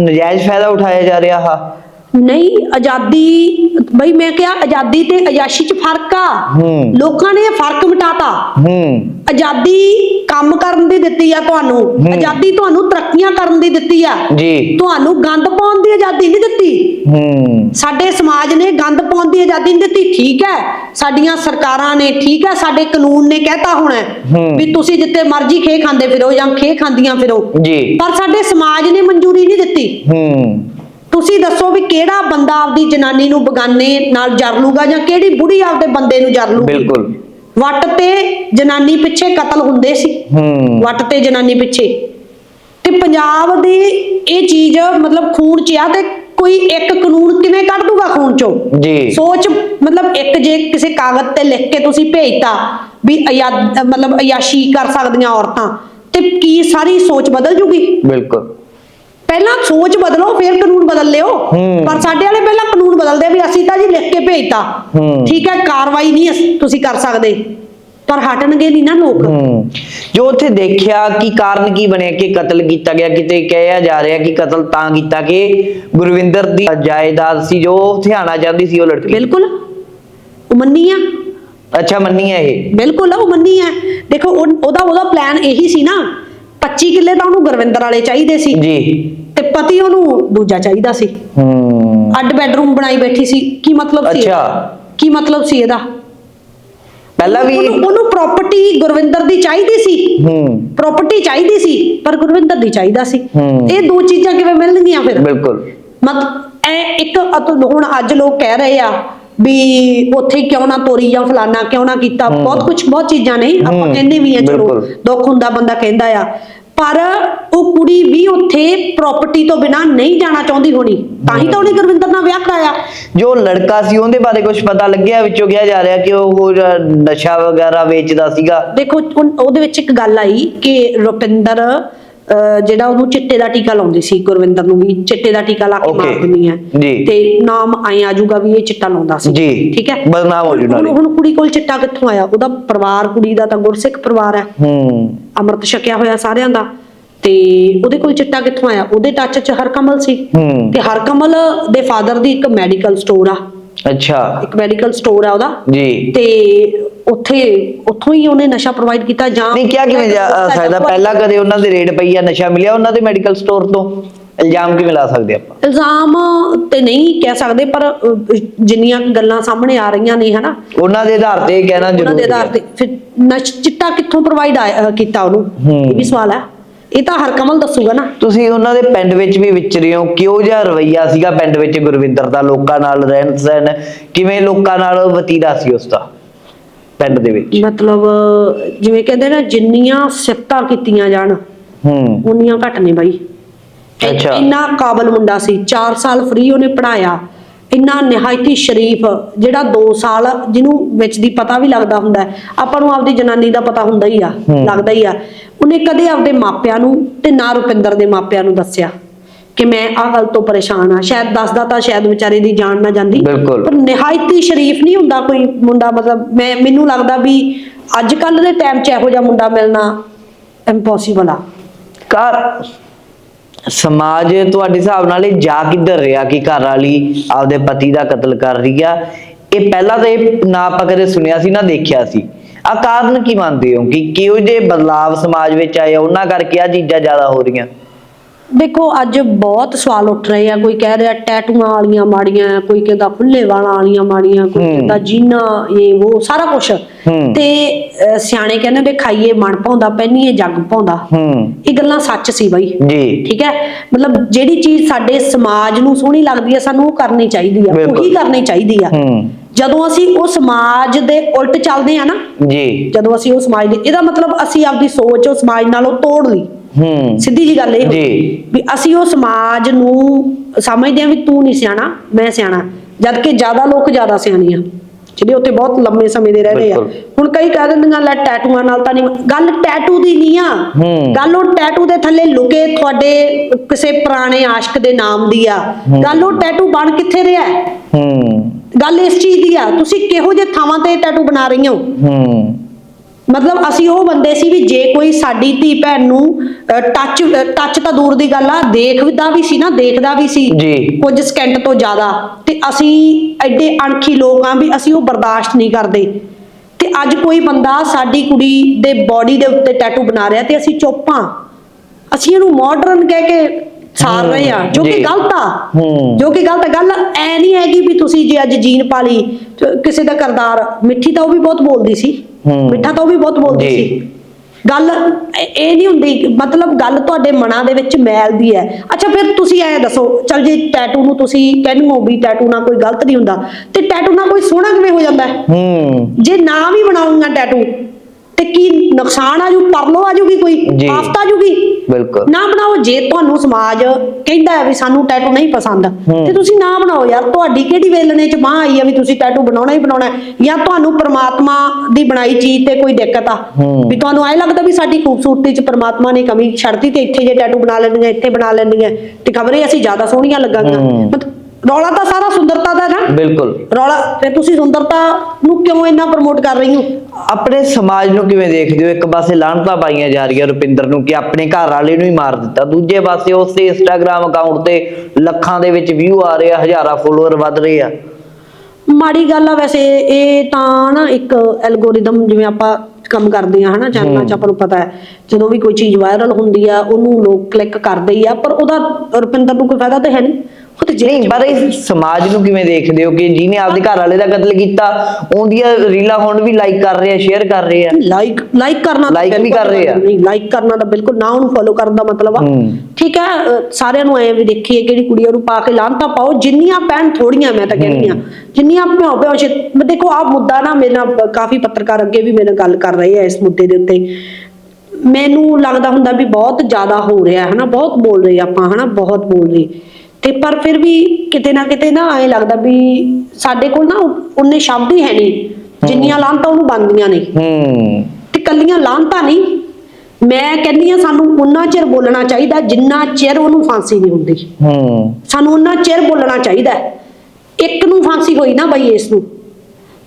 ਨਜਾਇਜ਼ ਫਾਇਦਾ ਉਠਾਇਆ ਜਾ ਰਿਹਾ ਹਾ ਨਹੀਂ ਆਜ਼ਾਦੀ ਬਈ ਮੈਂ ਕਿਹਾ ਆਜ਼ਾਦੀ ਤੇ ਅਯਾਸ਼ੀ ਚ ਫ਼ਰਕ ਆ। ਹੂੰ। ਲੋਕਾਂ ਨੇ ਇਹ ਫ਼ਰਕ ਮਿਟਾਤਾ। ਹੂੰ। ਆਜ਼ਾਦੀ ਕੰਮ ਕਰਨ ਦੀ ਦਿੱਤੀ ਆ ਤੁਹਾਨੂੰ। ਆਜ਼ਾਦੀ ਤੁਹਾਨੂੰ ਤਰੱਕੀਆਂ ਕਰਨ ਦੀ ਦਿੱਤੀ ਆ। ਜੀ। ਤੁਹਾਨੂੰ ਗੰਦ ਪਾਉਣ ਦੀ ਆਜ਼ਾਦੀ ਨਹੀਂ ਦਿੱਤੀ। ਹੂੰ। ਸਾਡੇ ਸਮਾਜ ਨੇ ਗੰਦ ਪਾਉਣ ਦੀ ਆਜ਼ਾਦੀ ਨਹੀਂ ਦਿੱਤੀ। ਠੀਕ ਹੈ। ਸਾਡੀਆਂ ਸਰਕਾਰਾਂ ਨੇ ਠੀਕ ਹੈ ਸਾਡੇ ਕਾਨੂੰਨ ਨੇ ਕਹਿਤਾ ਹੋਣਾ ਹੈ ਹੂੰ। ਵੀ ਤੁਸੀਂ ਜਿੱਤੇ ਮਰਜ਼ੀ ਖੇ ਖਾਂਦੇ ਫਿਰੋ ਜਾਂ ਖੇ ਖਾਂਦੀਆਂ ਫਿਰੋ। ਜੀ। ਪਰ ਸਾਡੇ ਸਮਾਜ ਨੇ ਮਨਜ਼ੂਰੀ ਨਹੀਂ ਦਿੱਤੀ। ਹੂੰ। ਤੁਸੀਂ ਦੱਸੋ ਵੀ ਕਿਹੜਾ ਬੰਦਾ ਆਪਦੀ ਜਨਾਨੀ ਨੂੰ ਬਗਾਨੇ ਨਾਲ ਜਰ ਲੂਗਾ ਜਾਂ ਕਿਹੜੀ ਬੁੜੀ ਆਪਦੇ ਬੰਦੇ ਨੂੰ ਜਰ ਲੂਗੀ ਬਿਲਕੁਲ। ਵੱਟ ਤੇ ਜਨਾਨੀ ਪਿੱਛੇ ਕਤਲ ਹੁੰਦੇ ਸੀ। ਹੂੰ। ਵੱਟ ਤੇ ਜਨਾਨੀ ਪਿੱਛੇ। ਤੇ ਪੰਜਾਬ ਦੀ ਇਹ ਚੀਜ਼ ਮਤਲਬ ਖੂਨ ਚ ਆ ਤੇ ਕੋਈ ਇੱਕ ਕਾਨੂੰਨ ਕਿਵੇਂ ਕੱਢ ਦੂਗਾ ਖੂਨ ਚੋਂ? ਜੀ। ਸੋਚ ਮਤਲਬ ਇੱਕ ਜੇ ਕਿਸੇ ਕਾਗਜ਼ ਤੇ ਲਿਖ ਕੇ ਤੁਸੀਂ ਭੇਜਤਾ ਵੀ ਅਯਾਦ ਮਤਲਬ ਅਯਾਸ਼ੀ ਕਰ ਸਕਦੀਆਂ ਔਰਤਾਂ ਤੇ ਕੀ ਸਾਰੀ ਸੋਚ ਬਦਲ ਜੂਗੀ? ਬਿਲਕੁਲ। ਪਹਿਲਾਂ ਸੋਚ ਬਦਲੋ ਫਿਰ ਕਾਨੂੰਨ ਬਦਲ ਲਿਓ। ਪਰ ਸਾਡੇ ਵਾਲੇ ਪਹਿਲਾਂ ਕਾਨੂੰਨ ਬਦਲਦੇ ਆ ਵੀ ਅਸੀਂ ਤਾਂ ਜੀ ਲਿਖ ਕੇ ਭੇਜਤਾ। ਠੀਕ ਹੈ ਕਾਰਵਾਈ ਨਹੀਂ ਤੁਸੀਂ ਕਰ ਸਕਦੇ। ਪਰ ਹਟਣਗੇ ਨਹੀਂ ਨਾ ਲੋਕ। ਜੋ ਉੱਥੇ ਦੇਖਿਆ ਕਿ ਕਾਰਨ ਕੀ ਬਣਿਆ ਕਿ ਕਤਲ ਕੀਤਾ ਗਿਆ ਕਿਤੇ ਕਿਹਾ ਜਾ ਰਿਹਾ ਕਿ ਕਤਲ ਤਾਂ ਕੀਤਾ ਕਿ ਗੁਰਵਿੰਦਰ ਦੀ ਜਾਇਦਾਦ ਸੀ ਜੋ ਹਥਿਆਣਾ ਚਾਹੁੰਦੀ ਸੀ ਉਹ ਲੜਕੀ ਬਿਲਕੁਲ। ਉਹ ਮੰਨੀ ਆ। ਅੱਛਾ ਮੰਨੀ ਹੈ ਇਹ? ਬਿਲਕੁਲ ਉਹ ਮੰਨੀ ਆ। ਦੇਖੋ ਉਹ- ਉਹਦਾ ਉਹਦਾ ਪਲਾਨ ਇਹੀ ਸੀ ਨਾ 25 ਕਿੱਲੇ ਤਾਂ ਉਹਨੂੰ ਗੁਰਵਿੰਦਰ ਵਾਲੇ ਚਾਹੀਦੇ ਸੀ। ਜੀ। ਤੇ ਪਤੀ ਉਹਨੂੰ ਦੂਜਾ ਚਾਹੀਦਾ ਸੀ। ਹੂੰ। ਅੱਡ ਬੈਡਰੂਮ ਬਣਾਈ ਬੈਠੀ ਸੀ। ਕੀ ਮਤਲਬ ਸੀ? ਅੱਛਾ। ਕੀ ਮਤਲਬ ਸੀ ਇਹਦਾ? ਪਹਿਲਾਂ ਵੀ ਉਹਨੂੰ ਉਹਨੂੰ ਪ੍ਰਾਪਰਟੀ ਗੁਰਵਿੰਦਰ ਦੀ ਚਾਹੀਦੀ ਸੀ। ਹੂੰ। ਪ੍ਰਾਪਰਟੀ ਚਾਹੀਦੀ ਸੀ ਪਰ ਗੁਰਵਿੰਦਰ ਦੀ ਚਾਹੀਦਾ ਸੀ। ਹੂੰ। ਇਹ ਦੋ ਚੀਜ਼ਾਂ ਕਿਵੇਂ ਮਿਲਣਗੀਆਂ ਫਿਰ? ਬਿਲਕੁਲ। ਮਤ ਐ ਇੱਕ ਅਤੁ- ਹੁਣ ਅੱਜ ਲੋਕ ਕਹਿ ਰਹੇ ਆ ਵੀ ਉੱਥੇ ਕਿਉਂ ਨਾ ਤੋਰੀ ਜਾਂ ਫਲਾਨਾ ਕਿਉਂ ਨਾ ਕੀਤਾ। ਬਹੁਤ ਕੁਝ ਬਹੁਤ ਚੀਜ਼ਾਂ ਨੇ। ਆਪਾਂ ਹੂੰ, ਕਹਿੰਦੇ ਵੀ ਆ ਚਲੋ ਬਿਲਕੁਲ। ਦੁੱਖ ਹੁੰਦਾ ਬੰਦਾ ਕਹਿੰਦਾ ਆ। ਪਰ ਉਹ ਕੁੜੀ ਵੀ ਉੱਥੇ ਪ੍ਰਾਪਰਟੀ ਤੋਂ ਬਿਨਾ ਨਹੀਂ ਜਾਣਾ ਚਾਹੁੰਦੀ ਹੋਣੀ। ਤਾਂ ਹੀ ਤਾਂ ਉਹਨੇ ਗੁਰਵਿੰਦਰ ਨਾਲ ਵਿਆਹ ਕਰਾਇਆ। ਜੋ ਲੜਕਾ ਸੀ ਉਹਦੇ ਬਾਰੇ ਕੁਝ ਪਤਾ ਲੱਗਿਆ? ਵਿੱਚੋਂ ਕਿਹਾ ਜਾ ਰਿਹਾ ਕਿ ਉਹ ਨਸ਼ਾ ਵਗੈਰਾ ਵੇਚਦਾ ਸੀਗਾ। ਦੇਖੋ ਉਹਦੇ ਵਿੱਚ ਇੱਕ ਗੱਲ ਆਈ ਕਿ ਰੁਪਿੰਦਰ ਜਿਹੜਾ ਉਹਨੂੰ ਚਿੱਟੇ ਦਾ ਟੀਕਾ ਲਾਉਂਦੀ ਸੀ ਗੁਰਵਿੰਦਰ ਨੂੰ ਵੀ ਚਿੱਟੇ ਦਾ ਟੀਕਾ ਲਾ ਕੇ Okay, ਮਾਰ ਦਿੰਦੀ ਹੈ। ਤੇ ਨਾਮ ਆਏ ਆਜੂਗਾ ਵੀ ਇਹ ਚਿੱਟਾ ਲਾਉਂਦਾ ਸੀ। ਠੀਕ ਹੈ? ਬਦਨਾਮ ਹੋ ਜੂ ਹੁਣ- ਕੁੜੀ ਕੋਲ ਚਿੱਟਾ ਕਿੱਥੋਂ ਆਇਆ? ਉਹਦਾ ਪਰਿਵਾਰ ਕੁੜੀ ਦਾ ਤਾਂ ਗੁਰਸਿੱਖ ਪਰਿਵਾਰ ਹੈ। ਹੂੰ। ਅੰਮ੍ਰਿਤ ਛਕਿਆ ਹੋਇਆ ਸਾਰਿਆਂ ਦਾ। ਤੇ ਉਹਦੇ ਕੋਲ ਚਿੱਟਾ ਕਿੱਥੋਂ ਆਇਆ? ਉਹਦੇ ਟੱਚ 'ਚ ਹਰਕਮਲ ਸੀ। ਤੇ ਹਰਕਮਲ ਦੇ ਫਾਦਰ ਦੀ ਇੱਕ ਮੈਡੀਕਲ ਸਟੋਰ ਆ। ਅੱਛਾ। ਇੱਕ ਮੈਡੀਕਲ ਸਟੋਰ ਆ ਉਹਦਾ। ਜੀ। ਤੇ ਉੱਥੇ ਉੱਥੋਂ ਹੀ ਉਹਨੇ ਨਸ਼ਾ ਪ੍ਰੋਵਾਈਡ ਕੀਤਾ ਜਾਂ ਨਹੀਂ ਕਿਹਾ ਕਿਵੇਂ ਜਾ ਸਕਦਾ? ਪਹਿਲਾਂ ਕਦੇ ਉਹਨਾਂ ਦੇ ਰੇਡ ਪਈ ਆ ਨਸ਼ਾ ਮਿਲਿਆ ਉਹਨਾਂ ਦੇ ਮੈਡੀਕਲ ਸਟੋਰ ਤੋਂ? ਇਲਜ਼ਾਮ ਕਿਵੇਂ ਲਾ ਸਕਦੇ ਆਪਾਂ? ਇਲਜ਼ਾਮ ਤੇ ਨਹੀਂ ਕਹਿ ਸਕਦੇ ਪਰ ਅਹ, ਜਿੰਨੀਆਂ ਗੱਲਾਂ ਸਾਹਮਣੇ ਆ ਰਹੀਆਂ ਨੇ ਹਨਾ। ਉਹਨਾਂ ਦੇ ਆਧਾਰ ਤੇ ਇਹ ਕਹਿਣਾ ਉਹਨਾਂ ਜ਼ਰੂਰੀ ਦੇ ਆਧਾਰ ਹੈ। ਤੇ। ਫਿਰ ਨਸ਼ ਚਿੱਟਾ ਕਿੱਥੋਂ ਪ੍ਰੋਵਾਈਡ ਕੀਤਾ ਉਹਨੂੰ। ਇਹ ਵੀ ਸਵਾਲ ਹੈ। ਇਹ ਤਾਂ ਹਰਕਮਲ ਦੱਸੂਗਾ ਨਾ। ਤੁਸੀਂ ਉਹਨਾਂ ਦੇ ਪਿੰਡ ਵਿੱਚ ਵੀ ਵਿਚਰੇ ਹੋ। ਕਿਉਂ ਜਿਹਾ ਰਵਈਆ ਸੀਗਾ ਪਿੰਡ ਵਿੱਚ ਗੁਰਵਿੰਦਰ ਦਾ? ਲੋਕਾਂ ਨਾਲ ਰਹਿਣ ਸਹਿਣ ਕਿਵੇਂ ਲੋਕਾਂ ਨਾਲ ਵਤੀਰਾ ਸੀ ਉਸ ਦਾ ਪਿੰਡ ਦੇ ਵਿੱਚ? ਮਤਲਬ ਜਿਵੇਂ ਕਹਿੰਦੇ ਨਾ ਜਿੰਨੀਆਂ ਸਿਫਤਾਂ ਕੀਤੀਆਂ ਜਾਣ ਹੂੰ। ਉਨੀਆਂ ਘੱਟ ਨੇ ਬਾਈ। ਅੱਛਾ। ਇੰਨਾ ਕਾਬਲ ਮੁੰਡਾ ਸੀ। 4 ਸਾਲ ਫ੍ਰੀ ਉਹਨੇ ਪੜਾਇਆ ਇੰਨਾ ਨਿਹਾਇਤੀ ਸ਼ਰੀਫ ਜਿਹੜਾ 2 ਸਾਲ ਜਿਹਨੂੰ ਵਿੱਚ ਦੀ ਪਤਾ ਵੀ ਲੱਗਦਾ ਹੁੰਦਾ। ਆਪਾਂ ਨੂੰ ਆਪਦੀ ਜਨਾਨੀ ਦਾ ਪਤਾ ਹੁੰਦਾ ਹੀ ਆ। ਲੱਗਦਾ ਹੀ ਆ ਉਹਨੇ ਕਦੇ ਆਪਦੇ ਮਾਪਿਆਂ ਨੂੰ ਤੇ ਨਾ ਰੁਪਿੰਦਰ ਦੇ ਮਾਪਿਆਂ ਨੂੰ ਦੱਸਿਆ ਕਿ ਮੈਂ ਆਹ ਗੱਲ ਤੋਂ ਪਰੇਸ਼ਾਨ ਆ ਸ਼ਾਇਦ ਦੱਸਦਾ ਤਾਂ ਸ਼ਾਇਦ ਵਿਚਾਰੇ ਦੀ ਜਾਨ ਨਾ ਜਾਂਦੀ। ਪਰ ਨਿਹਾਇਤੀ ਸ਼ਰੀਫ ਨਹੀਂ ਹੁੰਦਾ ਕੋਈ ਮੁੰਡਾ ਮਤਲਬ ਮੈਂ ਮੈਨੂੰ ਲੱਗਦਾ ਵੀ ਅੱਜ ਕੱਲ ਦੇ ਟਾਈਮ 'ਚ ਇਹੋ ਜਿਹਾ ਮੁੰਡਾ ਮਿਲਣਾ ਇੰਪੋਸੀਬਲ ਆ ਘਰ ਸਮਾਜ ਤੁਹਾਡੇ ਹਿਸਾਬ ਨਾਲ ਇਹ ਜਾ ਕਿੱਧਰ ਰਿਹਾ ਕਿ ਘਰ ਵਾਲੀ ਆਪਦੇ ਪਤੀ ਦਾ ਕਤਲ ਕਰ ਰਹੀ ਆ? ਇਹ ਪਹਿਲਾਂ ਤਾਂ ਇਹ ਨਾ ਆਪਾਂ ਕਦੇ ਸੁਣਿਆ ਸੀ ਨਾ ਦੇਖਿਆ ਸੀ। ਆ ਕਾਰਨ ਕੀ ਮੰਨਦੇ ਹੋ ਕਿ ਕਿਉਂ ਜੇ ਬਦਲਾਵ ਸਮਾਜ ਵਿੱਚ ਆਏ ਆ, ਉਹਨਾਂ ਕਰਕੇ ਆ ਚੀਜ਼ਾਂ ਜ਼ਿਆਦਾ ਹੋ ਰਹੀਆਂ। ਦੇਖੋ ਅੱਜ ਬਹੁਤ ਸਵਾਲ ਉੱਠ ਰਹੇ ਆ। ਕੋਈ ਕਹਿ ਰਿਹਾ ਟੈਟੂਆਂ ਵਾਲੀਆਂ ਮਾੜੀਆਂ ਕੋਈ ਕਹਿੰਦਾ ਫੁੱਲੇ ਵਾਲਾਂ ਵਾਲੀਆਂ ਮਾੜੀਆਂ ਕੋਈ। ਕਹਿੰਦਾ ਜੀਨਾ ਇਹ ਉਹ ਸਾਰਾ ਕੁਝ। ਤੇ ਸਿਆਣੇ ਕਹਿੰਦੇ ਨੇ ਖਾਈਏ ਮਨ ਪਾਉਂਦਾ ਪੈਣੀਏ ਜੱਗ ਪਾਉਂਦਾ। ਇਹ ਗੱਲਾਂ ਸੱਚ ਸੀ ਬਾਈ। ਜੀ। ਠੀਕ ਹੈ? ਮਤਲਬ ਜਿਹੜੀ ਚੀਜ਼ ਸਾਡੇ ਸਮਾਜ ਨੂੰ ਸੋਹਣੀ ਲੱਗਦੀ ਹੈ ਸਾਨੂੰ ਉਹ ਕਰਨੀ ਚਾਹੀਦੀ ਆ। ਉਹੀ ਕਰਨੀ ਚਾਹੀਦੀ ਆ। ਜਦੋਂ ਅਸੀਂ ਉਹ ਸਮਾਜ ਦੇ ਉਲਟ ਚੱਲਦੇ ਆ ਨਾ ਜੀ। ਜਦੋਂ ਅਸੀਂ ਉਹ ਸਮਾਜ ਦੇ ਇਹਦਾ ਮਤਲਬ ਅਸੀਂ ਆਪਦੀ ਸੋਚ ਉਹ ਸਮਾਜ ਨਾਲੋਂ ਤੋੜ ਲਈ। ਹੂੰ ਸਿੱਧੀ ਜੀ ਗੱਲ ਇਹ ਹੋਈ। ਜੀ। ਵੀ ਅਸੀਂ ਉਹ ਸਮਾਜ ਨੂੰ ਸਮਝਦੇ ਆ ਵੀ ਤੂੰ ਨਹੀਂ ਸਿਆਣਾ ਮੈਂ ਸਿਆਣਾ ਜਦ ਕਿ ਜ਼ਿਆਦਾ ਲੋਕ ਜ਼ਿਆਦਾ ਸਿਆਣੇ ਆ ਜਿਹੜੇ ਉੱਥੇ ਬਹੁਤ ਲੰਮੇ ਸਮੇਂ ਦੇ ਰਹਿ ਰਹੇ ਆ ਬਿਲਕੁਲ। ਹੁਣ ਕਈ ਕਹਿ ਦਿੰਦੀਆਂ ਲੈ ਟੈਟੂਆਂ ਨਾਲ ਤਾਂ ਨਹੀਂ ਗੱਲ ਟੈਟੂ ਦੀ ਨਹੀਂ ਆ ਹੂੰ। ਗੱਲ ਉਹ ਟੈਟੂ ਦੇ ਥੱਲੇ ਲੁਕੇ ਤੁਹਾਡੇ ਕਿਸੇ ਪੁਰਾਣੇ ਆਸ਼ਕ ਦੇ ਨਾਮ ਦੀ ਆ ਗੱਲ ਉਹ ਟੈਟੂ ਬਣ ਕਿੱਥੇ ਰਿਹਾ ਹੈ? ਹੂੰ ਗੱਲ ਇਸ ਚੀਜ਼ ਦੀ ਆ ਤੁਸੀਂ ਕਿਹੋ ਜਿਹੇ ਥਾਵਾਂ ਤੇ ਟੈਟੂ ਬਣਾ ਰਹੀਆਂ ਹੋ ਹੂੰ ਮਤਲਬ ਅਸੀਂ ਉਹ ਬੰਦੇ ਸੀ ਵੀ ਜੇ ਕੋਈ ਸਾਡੀ ਧੀ ਭੈਣ ਨੂੰ ਟੱਚ ਟੱਚ ਤਾਂ ਦੂਰ ਦੀ ਗੱਲ ਆ ਦੇਖਦਾ ਵੀ ਸੀ ਨਾ ਦੇਖਦਾ ਵੀ ਸੀ। ਕੁਝ ਸਕਿੰਟ ਤੋਂ ਜ਼ਿਆਦਾ ਤੇ ਅਸੀਂ ਐਡੇ ਅਣਖੀ ਲੋਕ ਆ ਵੀ ਅਸੀਂ ਉਹ ਬਰਦਾਸ਼ਤ ਨਹੀਂ ਕਰਦੇ ਤੇ ਅੱਜ ਕੋਈ ਬੰਦਾ ਸਾਡੀ ਕੁੜੀ ਦੇ ਬਾਡੀ ਦੇ ਉੱਤੇ ਟੈਟੂ ਬਣਾ ਰਿਹਾ ਤੇ ਅਸੀਂ ਚੁੱਪ ਅਸੀਂ ਇਹਨੂੰ ਮਾਡਰਨ ਕਹਿ ਕੇ ਸਾਰ ਰਹੇ ਆ ਜੋ ਕਿ। ਗਲਤ ਆ। ਜੋ ਕਿ ਗਲਤ। ਗੱਲ ਐ ਨਹੀਂ ਹੈਗੀ ਵੀ ਤੁਸੀਂ ਜੇ ਅੱਜ ਜੀਨ ਪਾ ਲਈ ਕਿਸੇ ਦਾ ਕਰਦਾਰ ਮਿੱਠੀ ਤਾਂ ਉਹ ਵੀ ਬਹੁਤ ਬੋਲਦੀ ਸੀ। ਮਿੱਠਾ ਤਾਂ ਉਹ ਵੀ ਬਹੁਤ ਬੋਲਦੀ ਜੀ। ਸੀ। ਗੱਲ ਇਹ ਇਹ ਨਹੀਂ ਹੁੰਦੀ ਮਤਲਬ ਗੱਲ ਤੁਹਾਡੇ ਮਨਾਂ ਦੇ ਵਿੱਚ ਮੈਲ ਦੀ ਹੈ। ਅੱਛਾ ਫਿਰ ਤੁਸੀਂ ਐ ਦੱਸੋ ਚਲ ਜੇ ਟੈਟੂ ਨੂੰ ਤੁਸੀਂ ਕਹਿੰਦੇ ਹੋ ਵੀ ਟੈਟੂ ਨਾਲ ਕੋਈ ਗਲਤ ਨਹੀਂ ਹੁੰਦਾ ਤੇ ਟੈਟੂ ਨਾਲ ਕੋਈ ਸੋਹਣਾ ਕਿਵੇਂ ਹੋ ਜਾਂਦਾ? ਹੈ। ਹੂੰ ਜੇ ਨਾ ਵੀ ਬਣਾਉਂਗਾ ਟੈਟੂ ਤੇ ਕੀ ਨੁਕਸਾਨ ਆ ਜੂ ਪਰਲੋ ਆ ਜੂਗੀ ਕੋਈ। ਆਫਤ ਆ ਜੂਗੀ ਬਿਲਕੁਲ ਨਾ ਬਣਾਓ ਜੇ ਤੁਹਾਨੂੰ ਸਮਾਜ ਕਹਿੰਦਾ ਹੈ ਵੀ ਸਾਨੂੰ ਟੈਟੂ ਨਹੀਂ ਪਸੰਦ। ਤੇ ਤੁਸੀਂ ਨਾ ਬਣਾਓ ਯਾਰ ਤੁਹਾਡੀ ਕਿਹੜੀ ਵੇਲਣੇ ਚ ਬਾਹ ਆਈ ਆ ਵੀ ਤੁਸੀਂ ਟੈਟੂ ਬਣਾਉਣਾ ਹੀ ਬਣਾਉਣਾ? ਜਾਂ ਤੁਹਾਨੂੰ ਪ੍ਰਮਾਤਮਾ ਦੀ ਬਣਾਈ ਚੀਜ਼ ਤੇ ਕੋਈ ਦਿੱਕਤ ਆ। ਵੀ ਤੁਹਾਨੂੰ ਐ ਲੱਗਦਾ ਵੀ ਸਾਡੀ ਖੂਬਸੂਰਤੀ ਚ ਪ੍ਰਮਾਤਮਾ ਨੇ ਕਮੀ ਛੱਡਤੀ ਤੇ ਇੱਥੇ ਜੇ ਟੈਟੂ ਬਣਾ ਲੈਂਦੀਆਂ ਇੱਥੇ ਬਣਾ ਲੈਂਦੀਆਂ ਤੇ ਖਬਰੇ ਅਸੀਂ ਜ਼ਿਆਦਾ ਸੋਹਣੀਆਂ ਲੱਗਾਂਗੀਆਂ ਰੌਲਾ ਤਾਂ ਸਾਰਾ ਸੁੰਦਰਤਾ ਦਾ ਨਾ। ਬਿਲਕੁਲ। ਰੌਲਾ ਤੇ ਤੁਸੀਂ ਸੁੰਦਰਤਾ ਨੂੰ ਕਿਉਂ ਇੰਨਾ ਪ੍ਰਮੋਟ ਕਰ ਰਹੀ ਹੋ? ਆਪਣੇ ਸਮਾਜ ਨੂੰ ਕਿਵੇਂ ਦੇਖਦੇ ਹੋ? ਇੱਕ ਪਾਸੇ ਲਾਹਨਤਾਂ ਪਾਈਆਂ ਜਾ ਰਹੀਆਂ ਰੁਪਿੰਦਰ ਨੂੰ ਕਿ ਆਪਣੇ ਘਰ ਵਾਲੇ ਨੂੰ ਹੀ ਮਾਰ ਦਿੱਤਾ। ਦੂਜੇ ਪਾਸੇ ਉਸੇ ਇੰਸਟਾਗ੍ਰam ਅਕਾਊਂਟ ਤੇ ਲੱਖਾਂ ਦੇ ਵਿੱਚ ਵਿਊ ਆ ਰਹੇ ਆ ਹਜ਼ਾਰਾਂ ਫੋਲੋਅਰ ਵੱਧ ਰਹੇ ਆ। ਮਾੜੀ ਗੱਲ ਆ ਵੈਸੇ ਇਹ ਤਾਂ ਨਾ ਇੱਕ ਐਲਗੋਰਿਦਮ ਜਿਵੇਂ ਆਪਾਂ ਕੰਮ ਕਰਦੇ ਆ ਹਨਾ ਚੈਨਲਾਂ 'ਚ ਆਪਾਂ ਨੂੰ ਪਤਾ ਹੈ। ਜਦੋਂ ਵੀ ਕੋਈ ਚੀਜ਼ ਵਾਇਰਲ ਹੁੰਦੀ ਆ ਉਹਨੂੰ ਲੋਕ ਕਲਿੱਕ ਕਰਦੇ ਹੀ ਆ ਪਰ ਉਹਦਾ ਰੁਪਿੰਦਰ ਨੂੰ ਕੋਈ ਫਾਇਦਾ ਤਾਂ ਹੈ ਨਹੀਂ। ਉਹ ਤੇ ਨਹੀਂ ਪਰ ਇਹ ਸਮਾਜ ਨੂੰ ਕਿਵੇਂ ਦੇਖਦੇ ਹੋ ਕਿ ਜਿਹਨੇ ਆਪਦੇ ਘਰ ਵਾਲੇ ਦਾ ਕਤਲ ਕੀਤਾ ਉਹਦੀਆਂ ਰੀਲਾਂ ਹੁਣ ਵੀ ਲਾਈਕ ਕਰ ਰਹੇ ਆ ਸ਼ੇਅਰ ਕਰ ਰਹੇ ਆ? ਲਾਈਕ ਲਾਈਕ ਕਰਨਾ ਤਾਂ Like ਵੀ ਬਿਲਕੁਲ ਕਰ ਰਹੇ ਆ। ਨਹੀਂ ਲਾਈਕ ਕਰਨਾ ਤਾਂ ਬਿਲਕੁਲ ਨਾ ਉਹਨੂੰ ਫੋਲੋ ਕਰਨ ਦਾ ਮਤਲਬ ਆ। ਹੂੰ। ਠੀਕ ਹੈ ਸਾਰਿਆਂ ਨੂੰ ਐ ਵੀ ਦੇਖੀਏ ਕਿਹੜੀ ਕੁੜੀ ਉਹਨੂੰ ਪਾ ਕੇ ਲਾਂਤਾ ਪਾਓ ਜਿੰਨੀਆਂ ਪੈਣ ਥੋੜੀਆਂ ਮੈਂ ਤਾਂ ਕਹਿੰਦੀ ਆ ਜਿੰਨੀਆਂ ਭਿਓ ਭਿਓ ਛੇ ਮੈਂ ਦੇਖੋ ਆਹ ਮੁੱਦਾ ਨਾ ਮੇਰੇ ਨਾਲ ਬ- ਕਾਫੀ ਪੱਤਰਕਾਰ ਅੱਗੇ ਵੀ ਮੇਰੇ ਨਾਲ ਗੱਲ ਕਰ ਰਹੇ ਆ ਇਸ ਮੁੱਦੇ ਦੇ ਉੱਤੇ। ਮੈਨੂੰ ਲੱਗਦਾ ਹੁੰਦਾ ਵੀ ਬਹੁਤ ਜ਼ਿਆਦਾ ਹੋ ਰਿਹਾ ਹੈ ਨਾ ਬਹੁਤ ਬੋਲ ਰਹੇ ਆਪਾਂ ਹਨਾ ਬਹੁਤ ਬੋਲ ਰਹੇ। ਤੇ ਪਰ ਫਿਰ ਵੀ ਕਿਤੇ ਨਾ ਕਿਤੇ ਨਾ ਐ ਲੱਗਦਾ ਵੀ ਸਾਡੇ ਕੋਲ ਨਾ ਉਹਨੇ ਸ਼ਬਦ ਹੀ ਹੈ ਨਹੀਂ। ਜਿੰਨੀਆਂ ਲਾਂਤਾਂ ਉਹਨੂੰ ਬੰਦੀਆਂ ਨੇ। ਹੂੰ। ਤੇ ਕੱਲੀਆਂ ਲਾਂਤਾਂ ਨਹੀਂ। ਮੈਂ ਕਹਿੰਦੀ ਆ ਸਾਨੂੰ ਉਨਾ ਚਿਰ ਬੋਲਣਾ ਚਾਹੀਦਾ ਜਿੰਨਾ ਚਿਰ ਉਹਨੂੰ ਫਾਂਸੀ ਨਹੀਂ ਹੁੰਦੀ। ਹੂੰ। ਸਾਨੂੰ ਉਨਾ ਚਿਰ ਬੋਲਣਾ ਚਾਹੀਦਾ। ਇੱਕ ਨੂੰ ਫਾਂਸੀ ਹੋਈ ਨਾ ਬਈ ਇਸ ਨੂੰ।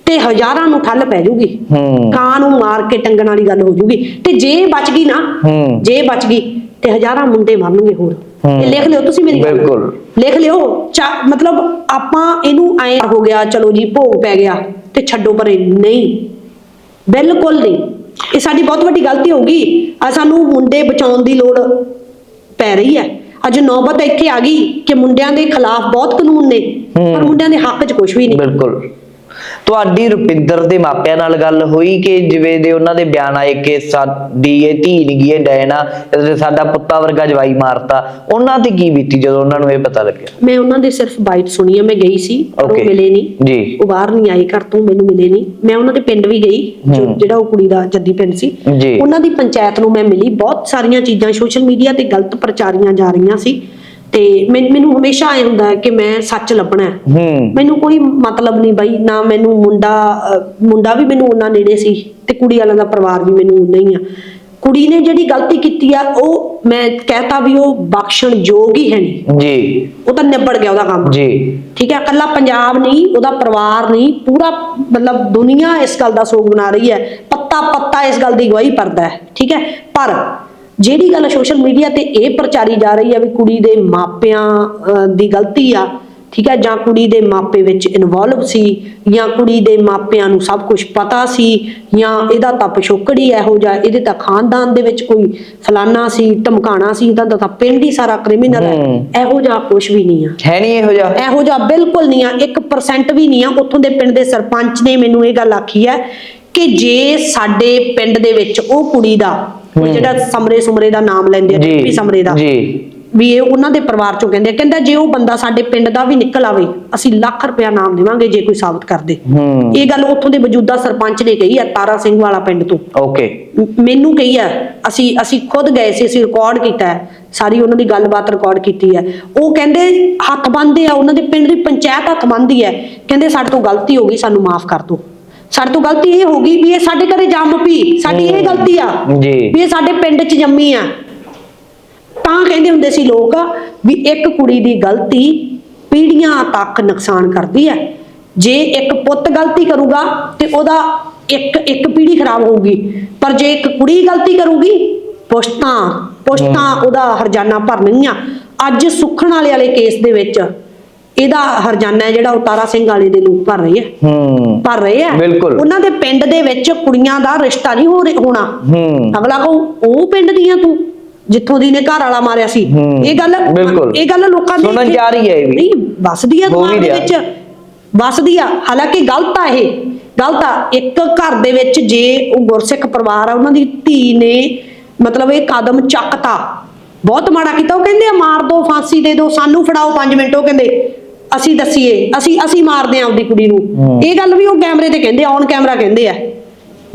ਤੇ ਹਜ਼ਾਰਾਂ ਨੂੰ ਠੱਲ ਪੈ ਜੂਗੀ। ਹੂੰ। ਕਾਂ ਨੂੰ ਮਾਰ ਕੇ ਟੰਗਣ ਵਾਲੀ ਗੱਲ ਹੋ ਜੂਗੀ। ਤੇ ਜੇ ਬਚ ਗਈ ਨਾ ਹੂੰ। ਜੇ ਬਚ ਗਈ ਤੇ ਹਜ਼ਾਰਾਂ ਮੁੰਡੇ ਮਰਨਗੇ ਹੋਰ। ਇਹ ਲਿਖ ਲਿਓ ਤੁਸੀਂ ਮੇਰੀ ਗੱਲ। ਬਿਲਕੁਲ। ਲਿਖ ਲਿਓ ਮਤਲਬ ਆਪਾਂ ਇਹਨੂੰ ਐ ਹੋ ਗਿਆ ਚਲੋ ਜੀ ਭੋਗ ਪੈ ਗਿਆ ਤੇ ਛੱਡੋ ਪਰੇ ਨਹੀਂ। ਬਿਲਕੁਲ ਨਹੀਂ। ਇਹ ਸਾਡੀ ਬਹੁਤ ਵੱਡੀ ਗਲਤੀ ਹੋਊਗੀ ਆ ਸਾਨੂੰ ਮੁੰਡੇ ਬਚਾਉਣ ਦੀ ਲੋੜ ਪੈ ਰਹੀ ਹੈ। ਅੱਜ ਨੌਬਤ ਇੱਥੇ ਆ ਗਈ ਕਿ ਮੁੰਡਿਆਂ ਦੇ ਖਿਲਾਫ ਬਹੁਤ ਕਾਨੂੰਨ ਨੇ ਪਰ ਹੂੰ। ਮੁੰਡਿਆਂ ਦੇ ਹੱਕ 'ਚ ਕੁਝ ਵੀ ਨਹੀਂ। ਬਿਲਕੁਲ। ਤੁਹਾਡੀ ਰੁਪਿੰਦਰ ਦੇ ਮਾਪਿਆਂ ਨਾਲ ਗੱਲ ਹੋਈ ਕਿ ਜਿਵੇਂ ਦੇ ਉਹਨਾਂ ਦੇ ਬਿਆਨ ਆਏ ਕਿ ਸਾਡੀ ਇਹ ਧੀ ਨਹੀਂ ਗਈ ਇਹ ਡੈਨਾ ਇਹਦੇ ਸਾਡਾ ਪੁੱਤਾ ਵਰਗਾ ਜਵਾਈ ਮਾਰਤਾ। ਉਹਨਾਂ ਤੇ ਕੀ ਬੀਤੀ ਜਦੋਂ ਉਹਨਾਂ ਨੂੰ ਇਹ ਪਤਾ ਲੱਗਿਆ? ਮੈਂ ਉਹਨਾਂ ਦੇ ਸਿਰਫ ਬਾਈਟ ਸੁਣੀ ਆ ਮੈਂ ਗਈ ਸੀ ਪਰ ਉਹ Okay. ਮਿਲੇ ਨਹੀਂ ਜੀ। ਉਹ ਬਾਹਰ ਨਹੀਂ ਆਏ ਘਰ ਤੋਂ ਮੈਨੂੰ ਮਿਲੇ ਨਹੀਂ ਮੈਂ ਉਹਨਾਂ ਦੇ ਪਿੰਡ ਵੀ ਗਈ ਜੋ-। ਜਿਹੜਾ ਉਹ ਕੁੜੀ ਦਾ ਜੱਦੀ ਪਿੰਡ ਸੀ। ਜੀ। ਉਹਨਾਂ ਦੀ ਪੰਚਾਇਤ ਨੂੰ ਮੈਂ ਮਿਲੀ ਬਹੁਤ ਸਾਰੀਆਂ ਚੀਜ਼ਾਂ ਸੋਸ਼ਲ ਮੀਡੀਆ ਤੇ ਗਲਤ ਪ੍ਰਚਾਰੀਆਂ ਜਾ ਰਹੀਆਂ ਸੀ। ਤੇ ਮੈਨ- ਮੈਨੂੰ ਹਮੇਸ਼ਾ ਐ ਹੁੰਦਾ ਹੈ ਕਿ ਮੈਂ ਸੱਚ ਲੱਭਣਾ ਹੈ। ਹੂੰ। ਮੈਨੂੰ ਕੋਈ ਮਤਲਬ ਨਹੀਂ ਬਾਈ ਨਾ ਮੈਨੂੰ ਮੁੰਡਾ ਅਹ, ਮੁੰਡਾ ਵੀ ਮੈਨੂੰ ਉਹਨਾਂ ਨੇੜੇ ਸੀ ਤੇ ਕੁੜੀ ਵਾਲਿਆਂ ਦਾ ਪਰਿਵਾਰ ਵੀ ਮੈਨੂੰ ਉਨਾ ਹੀ ਆ। ਕੁੜੀ ਨੇ ਜਿਹੜੀ ਗਲਤੀ ਕੀਤੀ ਆ ਉਹ ਮੈਂ ਕਹਤਾ ਵੀ ਉਹ ਬਖਸ਼ਣ ਯੋਗ ਹੀ ਹੈ ਨਹੀਂ। ਜੀ। ਉਹ ਤਾਂ ਨਿਬੜ ਗਿਆ ਉਹਦਾ ਕੰਮ। ਜੀ। ਠੀਕ ਹੈ ਇਕੱਲਾ ਪੰਜਾਬ ਨਹੀਂ ਉਹਦਾ ਪਰਿਵਾਰ ਨਹੀਂ ਪੂਰਾ ਮਤਲਬ ਦੁਨੀਆ ਇਸ ਗੱਲ ਦਾ ਸੋਗ ਬਣਾ ਰਹੀ ਹੈ। ਪੱਤਾ ਪੱਤਾ ਇਸ ਗੱਲ ਦੀ ਗਵਾਹੀ ਭਰਦਾ ਹੈ। ਠੀਕ ਹੈ ਪਰ ਜਿਹੜੀ ਗੱਲ ਸੋਸ਼ਲ ਮੀਡੀਆ ਤੇ ਇਹ ਪ੍ਰਚਾਰੀ ਜਾ ਰਹੀ ਹੈ ਵੀ ਕੁੜੀ ਦੇ ਮਾਪਿਆਂ ਦੀ ਗਲਤੀ ਆ ਠੀਕ ਹੈ ਜਾਂ ਕੁੜੀ ਦੇ ਮਾਪੇ ਵਿੱਚ ਇਨਵੋਲਵ ਸੀ ਜਾਂ ਕੁੜੀ ਦੇ ਮਾਪਿਆਂ ਨੂੰ ਸਭ ਕੁਝ ਪਤਾ ਸੀ ਜਾਂ ਇਹਦਾ ਤਾਂ ਪਿਛੋਕੜ ਹੀ ਇਹੋ ਜਿਹਾ ਇਹਦੇ ਤਾਂ ਖਾਨਦਾਨ ਦੇ ਵਿੱਚ ਕੋਈ ਫਲਾਨਾ ਸੀ ਧਮਕਾਣਾ ਸੀ ਇਹਦਾ ਤਾਂ ਪਿੰਡ ਹੀ ਸਾਰਾ ਕ੍ਰਿਮੀਨਲ ਹੂੰ। ਇਹੋ ਜਿਹਾ ਕੁਝ ਵੀ ਨਹੀਂ ਆ ਹੈ ਨਹੀਂ ਇਹੋ ਜਿਹਾ ਇਹੋ ਜਿਹਾ ਬਿਲਕੁਲ ਨਹੀਂ ਆ 1% ਵੀ ਨਹੀਂ ਆ ਉੱਥੋਂ ਦੇ ਪਿੰਡ ਦੇ ਸਰਪੰਚ ਨੇ ਮੈਨੂੰ ਇਹ ਗੱਲ ਆਖੀ ਹੈ ਕਿ ਜੇ ਸਾਡੇ ਪਿੰਡ ਦੇ ਵਿੱਚ ਉਹ ਕੁੜੀ ਦਾ ਉਹ। ਜਿਹੜਾ ਸਮਰੇ ਸੁਮਰੇ ਦਾ ਨਾਮ ਲੈਂਦੇ ਆ ਜੀ ਸਮਰੇ ਦਾ। ਜੀ। ਵੀ ਇਹ ਉਹਨਾਂ ਦੇ ਪਰਿਵਾਰ ਚੋਂ ਕਹਿੰਦੇ ਆ ਕਹਿੰਦਾ ਜੇ ਉਹ ਬੰਦਾ ਸਾਡੇ ਪਿੰਡ ਦਾ ਵੀ ਨਿਕਲ ਆਵੇ ਅਸੀਂ ਲੱਖ ਰੁਪਇਆ ਨਾਮ ਦੇਵਾਂਗੇ ਜੇ ਕੋਈ ਸਾਬਤ ਕਰ ਦੇ। ਹੂੰ। ਇਹ ਗੱਲ ਉੱਥੋਂ ਦੇ ਮੌਜੂਦਾ ਸਰਪੰਚ ਨੇ ਕਹੀ ਆ ਤਾਰਾ ਸਿੰਘ ਵਾਲਾ ਪਿੰਡ ਤੋਂ। ਓਕੇ। ਮ- ਮੈਨੂੰ ਕਹੀ ਆ ਅਸੀਂ ਅਸੀਂ ਖੁਦ ਗਏ ਸੀ ਅਸੀਂ ਰਿਕਾਰਡ ਕੀਤਾ ਹੈ ਸਾਰੀ ਉਹਨਾਂ ਦੀ ਗੱਲਬਾਤ ਰਿਕਾਰਡ ਕੀਤੀ ਹੈ। ਉਹ ਕਹਿੰਦੇ ਹੱਥ ਬੰਨ੍ਹਦੇ ਆ ਉਹਨਾਂ ਦੇ ਪਿੰਡ ਦੀ ਪੰਚਾਇਤ ਹੱਥ ਬੰਨ੍ਹਦੀ ਹੈ। ਕਹਿੰਦੇ ਸਾਡੇ ਤੋਂ ਗਲਤੀ ਹੋ ਗਈ ਸਾਨੂੰ ਮਾਫ ਕਰ ਦਿਓ। ਸਾਡੇ ਤੋਂ ਗਲਤੀ ਇਹ ਹੋ ਗਈ ਵੀ ਇਹ ਸਾਡੇ ਘਰੇ ਜੰਮ ਪਈ ਸਾਡੀ ਇਹ ਗਲਤੀ ਆ ਜੀ। ਵੀ ਇਹ ਸਾਡੇ ਪਿੰਡ 'ਚ ਜੰਮੀ ਆ। ਤਾਂ ਕਹਿੰਦੇ ਹੁੰਦੇ ਸੀ ਲੋਕ ਵੀ ਇੱਕ ਕੁੜੀ ਦੀ ਗਲਤੀ ਪੀੜ੍ਹੀਆਂ ਤੱਕ ਨੁਕਸਾਨ ਕਰਦੀ ਹੈ ਜੇ ਇੱਕ ਪੁੱਤ ਗਲਤੀ ਕਰੂਗਾ ਤੇ ਉਹਦਾ ਇੱਕ ਇੱਕ ਪੀੜ੍ਹੀ ਖਰਾਬ ਹੋਊਗੀ। ਪਰ ਜੇ ਇੱਕ ਕੁੜੀ ਗਲਤੀ ਕਰੂਗੀ ਪੁਸ਼ਤਾਂ ਪੁਸ਼ਤਾਂ ਉਹਦਾ ਹਰਜਾਨਾ ਭਰਨਗੀਆਂ ਅੱਜ ਸੁਖਣ ਵਾਲੇ ਵਾਲੇ ਕੇਸ ਦੇ ਵਿੱਚ ਇਹਦਾ ਹਰਜਾਨਾ ਜਿਹੜਾ ਉਹ ਤਾਰਾ ਸਿੰਘ ਵਾਲੇ ਦੇ ਲੋਕ ਭਰ ਰਹੇ ਆ। ਹੂੰ। ਭਰ ਰਹੇ ਆ। ਬਿਲਕੁਲ। ਉਹਨਾਂ ਦੇ ਪਿੰਡ ਦੇ ਵਿੱਚ ਕੁੜੀਆਂ ਦਾ ਰਿਸ਼ਤਾ ਨਹੀਂ ਹੋ ਰਿਹਾ- ਹੋਣਾ। ਹੂੰ। ਅਗਲਾ ਕਹੂ ਉਹ ਪਿੰਡ ਦੀਆਂ ਤੂੰ ਜਿੱਥੋਂ ਦੀ ਨੇ ਘਰ ਵਾਲਾ ਮਾਰਿਆ ਸੀ। ਇਹ ਗੱਲ। ਇਹ ਗੱਲ ਲੋਕਾਂ ਦੀ ਸੁਣਨ ਆ ਰਹੀ ਹੈ ਇਹ ਵੀ। ਨਹੀਂ ਵੱਸਦੀ ਆ ਦਿਮਾਗ ਦੇ। ਵਿੱਚ। ਵੱਸਦੀ ਆ। ਹਾਲਾਂਕਿ ਗਲਤ ਆ ਇਹ। ਗਲਤ ਆ। ਇੱਕ ਘਰ ਦੇ ਵਿੱਚ ਜੇ ਉਹ ਗੁਰਸਿੱਖ ਪਰਿਵਾਰ ਆ ਉਹਨਾਂ ਦੀ ਧੀ ਨੇ ਮਤਲਬ ਇਹ ਕਦਮ ਚੱਕਤਾ। ਬਹੁਤ ਮਾੜਾ ਕੀਤਾ। ਉਹ ਕਹਿੰਦੇ ਆ ਮਾਰ ਦੋ ਫਾਂਸੀ ਦੇ ਦਿਓ ਸਾਨੂੰ ਫੜਾਓ 5 ਮਿੰਟ। ਉਹ ਕਹਿੰਦੇ ਅਸੀਂ ਦੱਸੀਏ ਅਸੀਂ ਅਸੀਂ ਮਾਰਦੇ ਆ ਆਪਦੀ ਕੁੜੀ ਨੂੰ। ਇਹ ਗੱਲ ਵੀ ਉਹ ਕੈਮਰੇ ਤੇ ਕਹਿੰਦੇ ਔਨ ਕੈਮਰਾ ਕਹਿੰਦੇ ਆ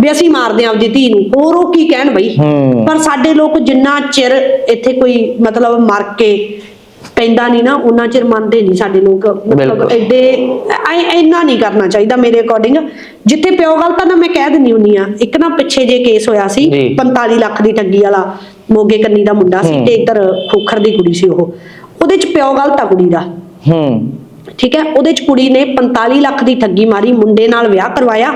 ਵੀ ਅਸੀਂ ਮਾਰਦੇ ਆ ਆਪਦੀ ਧੀ ਨੂੰ ਹੋਰ ਉਹ ਕੀ ਕਹਿਣ ਬਈ। ਪਰ ਸਾਡੇ ਲੋਕ ਜਿੰਨਾ ਚਿਰ ਇੱਥੇ ਕੋਈ ਮਤਲਬ ਮਰ ਕੇ ਪੈਂਦਾ ਨਹੀਂ ਨਾ ਉਹਨਾਂ ਚਿਰ ਮੰਨਦੇ ਨਹੀਂ ਸਾਡੇ ਲੋਕ ਮਤਲਬ। ਐਡੇ ਐ- ਇੰਨਾ ਨਹੀਂ ਕਰਨਾ ਚਾਹੀਦਾ ਮੇਰੇ ਅਕੋਰਡਿੰਗ ਜਿੱਥੇ ਪਿਓ ਗਲਤ ਨਾ ਮੈਂ ਕਹਿ ਦਿੰਦੀ ਹੁੰਨੀ ਆ ਇੱਕ ਨਾ ਪਿੱਛੇ ਜੇ ਕੇਸ ਹੋਇਆ ਸੀ ਜੀ। 45 ਲੱਖ ਦੀ ਠੱਗੀ ਵਾਲਾ ਮੋਗੇ ਕੰਨੀ ਦਾ ਮੁੰਡਾ ਸੀ। ਤੇ ਇੱਧਰ ਖੋਖਰ ਦੀ ਕੁੜੀ ਸੀ ਉਹ ਉਹਦੇ ਚ ਪਿਓ ਗਲਤ ਆ ਕੁੜੀ ਦਾ ਹੂੰ ਠੀਕ ਹੈ? ਉਹਦੇ ਚ ਕੁੜੀ ਨੇ 45 ਲੱਖ ਦੀ ਠੱਗੀ ਮਾਰੀ ਮੁੰਡੇ ਨਾਲ ਵਿਆਹ ਕਰਵਾਇਆ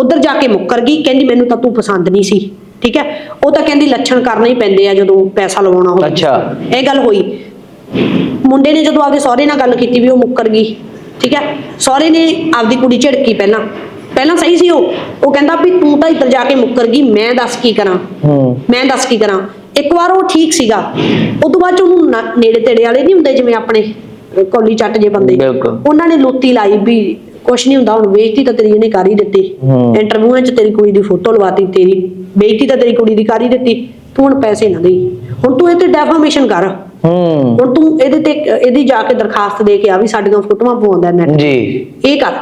ਉਧਰ ਜਾ ਕੇ ਮੁੱਕਰ ਗਈ ਕਹਿੰਦੀ ਮੈਨੂੰ ਤਾਂ ਤੂੰ ਪਸੰਦ ਨਹੀਂ ਸੀ ਠੀਕ ਹੈ? ਉਹ ਤਾਂ ਕਹਿੰਦੀ ਲੱਛਣ ਕਰਨੇ ਹੀ ਪੈਂਦੇ ਆ ਜਦੋਂ ਪੈਸਾ ਲਵਾਉਣਾ ਹੋਵੇ। ਅੱਛਾ। ਇਹ ਗੱਲ ਹੋਈ। ਮੁੰਡੇ ਨੇ ਜਦੋਂ ਆਪਦੇ ਸਹੁਰੇ ਨਾਲ ਗੱਲ ਕੀਤੀ ਵੀ ਉਹ ਮੁੱਕਰ ਗਈ ਠੀਕ ਹੈ? ਸਹੁਰੇ ਨੇ ਆਪਦੀ ਕੁੜੀ ਝਿੜਕੀ ਪਹਿਲਾਂ। ਪਹਿਲਾਂ ਸਹੀ ਸੀ ਉਹ। ਉਹ ਕਹਿੰਦਾ ਵੀ ਤੂੰ ਤਾਂ ਇੱਧਰ ਜਾ ਕੇ ਮੁੱਕਰ ਗਈ ਮੈਂ ਦੱਸ ਕੀ ਕਰਾਂ? ਮੈਂ ਦੱਸ ਕੀ ਕਰਾਂ? ਇੱਕ ਵਾਰ ਉਹ ਠੀਕ ਸੀਗਾ। ਉਸ ਤੋਂ ਬਾਅਦ ਚ ਉਹਨੂੰ ਨੇੜੇ ਤੇੜੇ ਵਾਲੇ ਨਹੀਂ ਹੁੰਦੇ ਜਿਵੇਂ ਆਪਣੇ। ਕੌਲੀ ਚੱਟ ਜੇ ਬੰਦੇ। ਬਿਲਕੁਲ। ਉਹਨਾਂ ਨੇ ਲੋਤੀ ਲਾਈ ਵੀ ਕੁਛ ਨਹੀਂ ਹੁੰਦਾ ਹੁਣ ਬੇਇੱਜ਼ਤੀ ਤਾਂ ਤੇਰੀ ਇਹਨੇ ਕਰ ਹੀ ਦਿੱਤੀ। ਹੂੰ। ਇੰਟਰਵਿਊਆਂ 'ਚ ਤੇਰੀ ਕੁੜੀ ਦੀ ਫੋਟੋ ਲਵਾਤੀ ਤੇਰੀ ਬੇਇੱਜ਼ਤੀ ਤਾਂ ਤੇਰੀ ਕੁੜੀ ਦੀ ਕਰ ਹੀ ਦਿੱਤੀ। ਤੂੰ ਹੁਣ ਪੈਸੇ ਨਾ ਦੇਈ। ਹੁਣ ਤੂੰ ਇਹ ਤੇ ਡੈਫਾਮੇਸ਼ਨ ਕਰ। ਹੂੰ। ਹੁਣ ਤੂੰ ਇਹਦੇ ਤੇ ਇਹਦੀ ਜਾ ਕੇ ਦਰਖਾਸਤ ਦੇ ਕੇ ਆ ਵੀ ਸਾਡੀਆਂ ਫੋਟੋਆਂ ਪਵਾਉਂਦਾ ਨੈਟ ਜੀ। ਇਹ ਕਰ।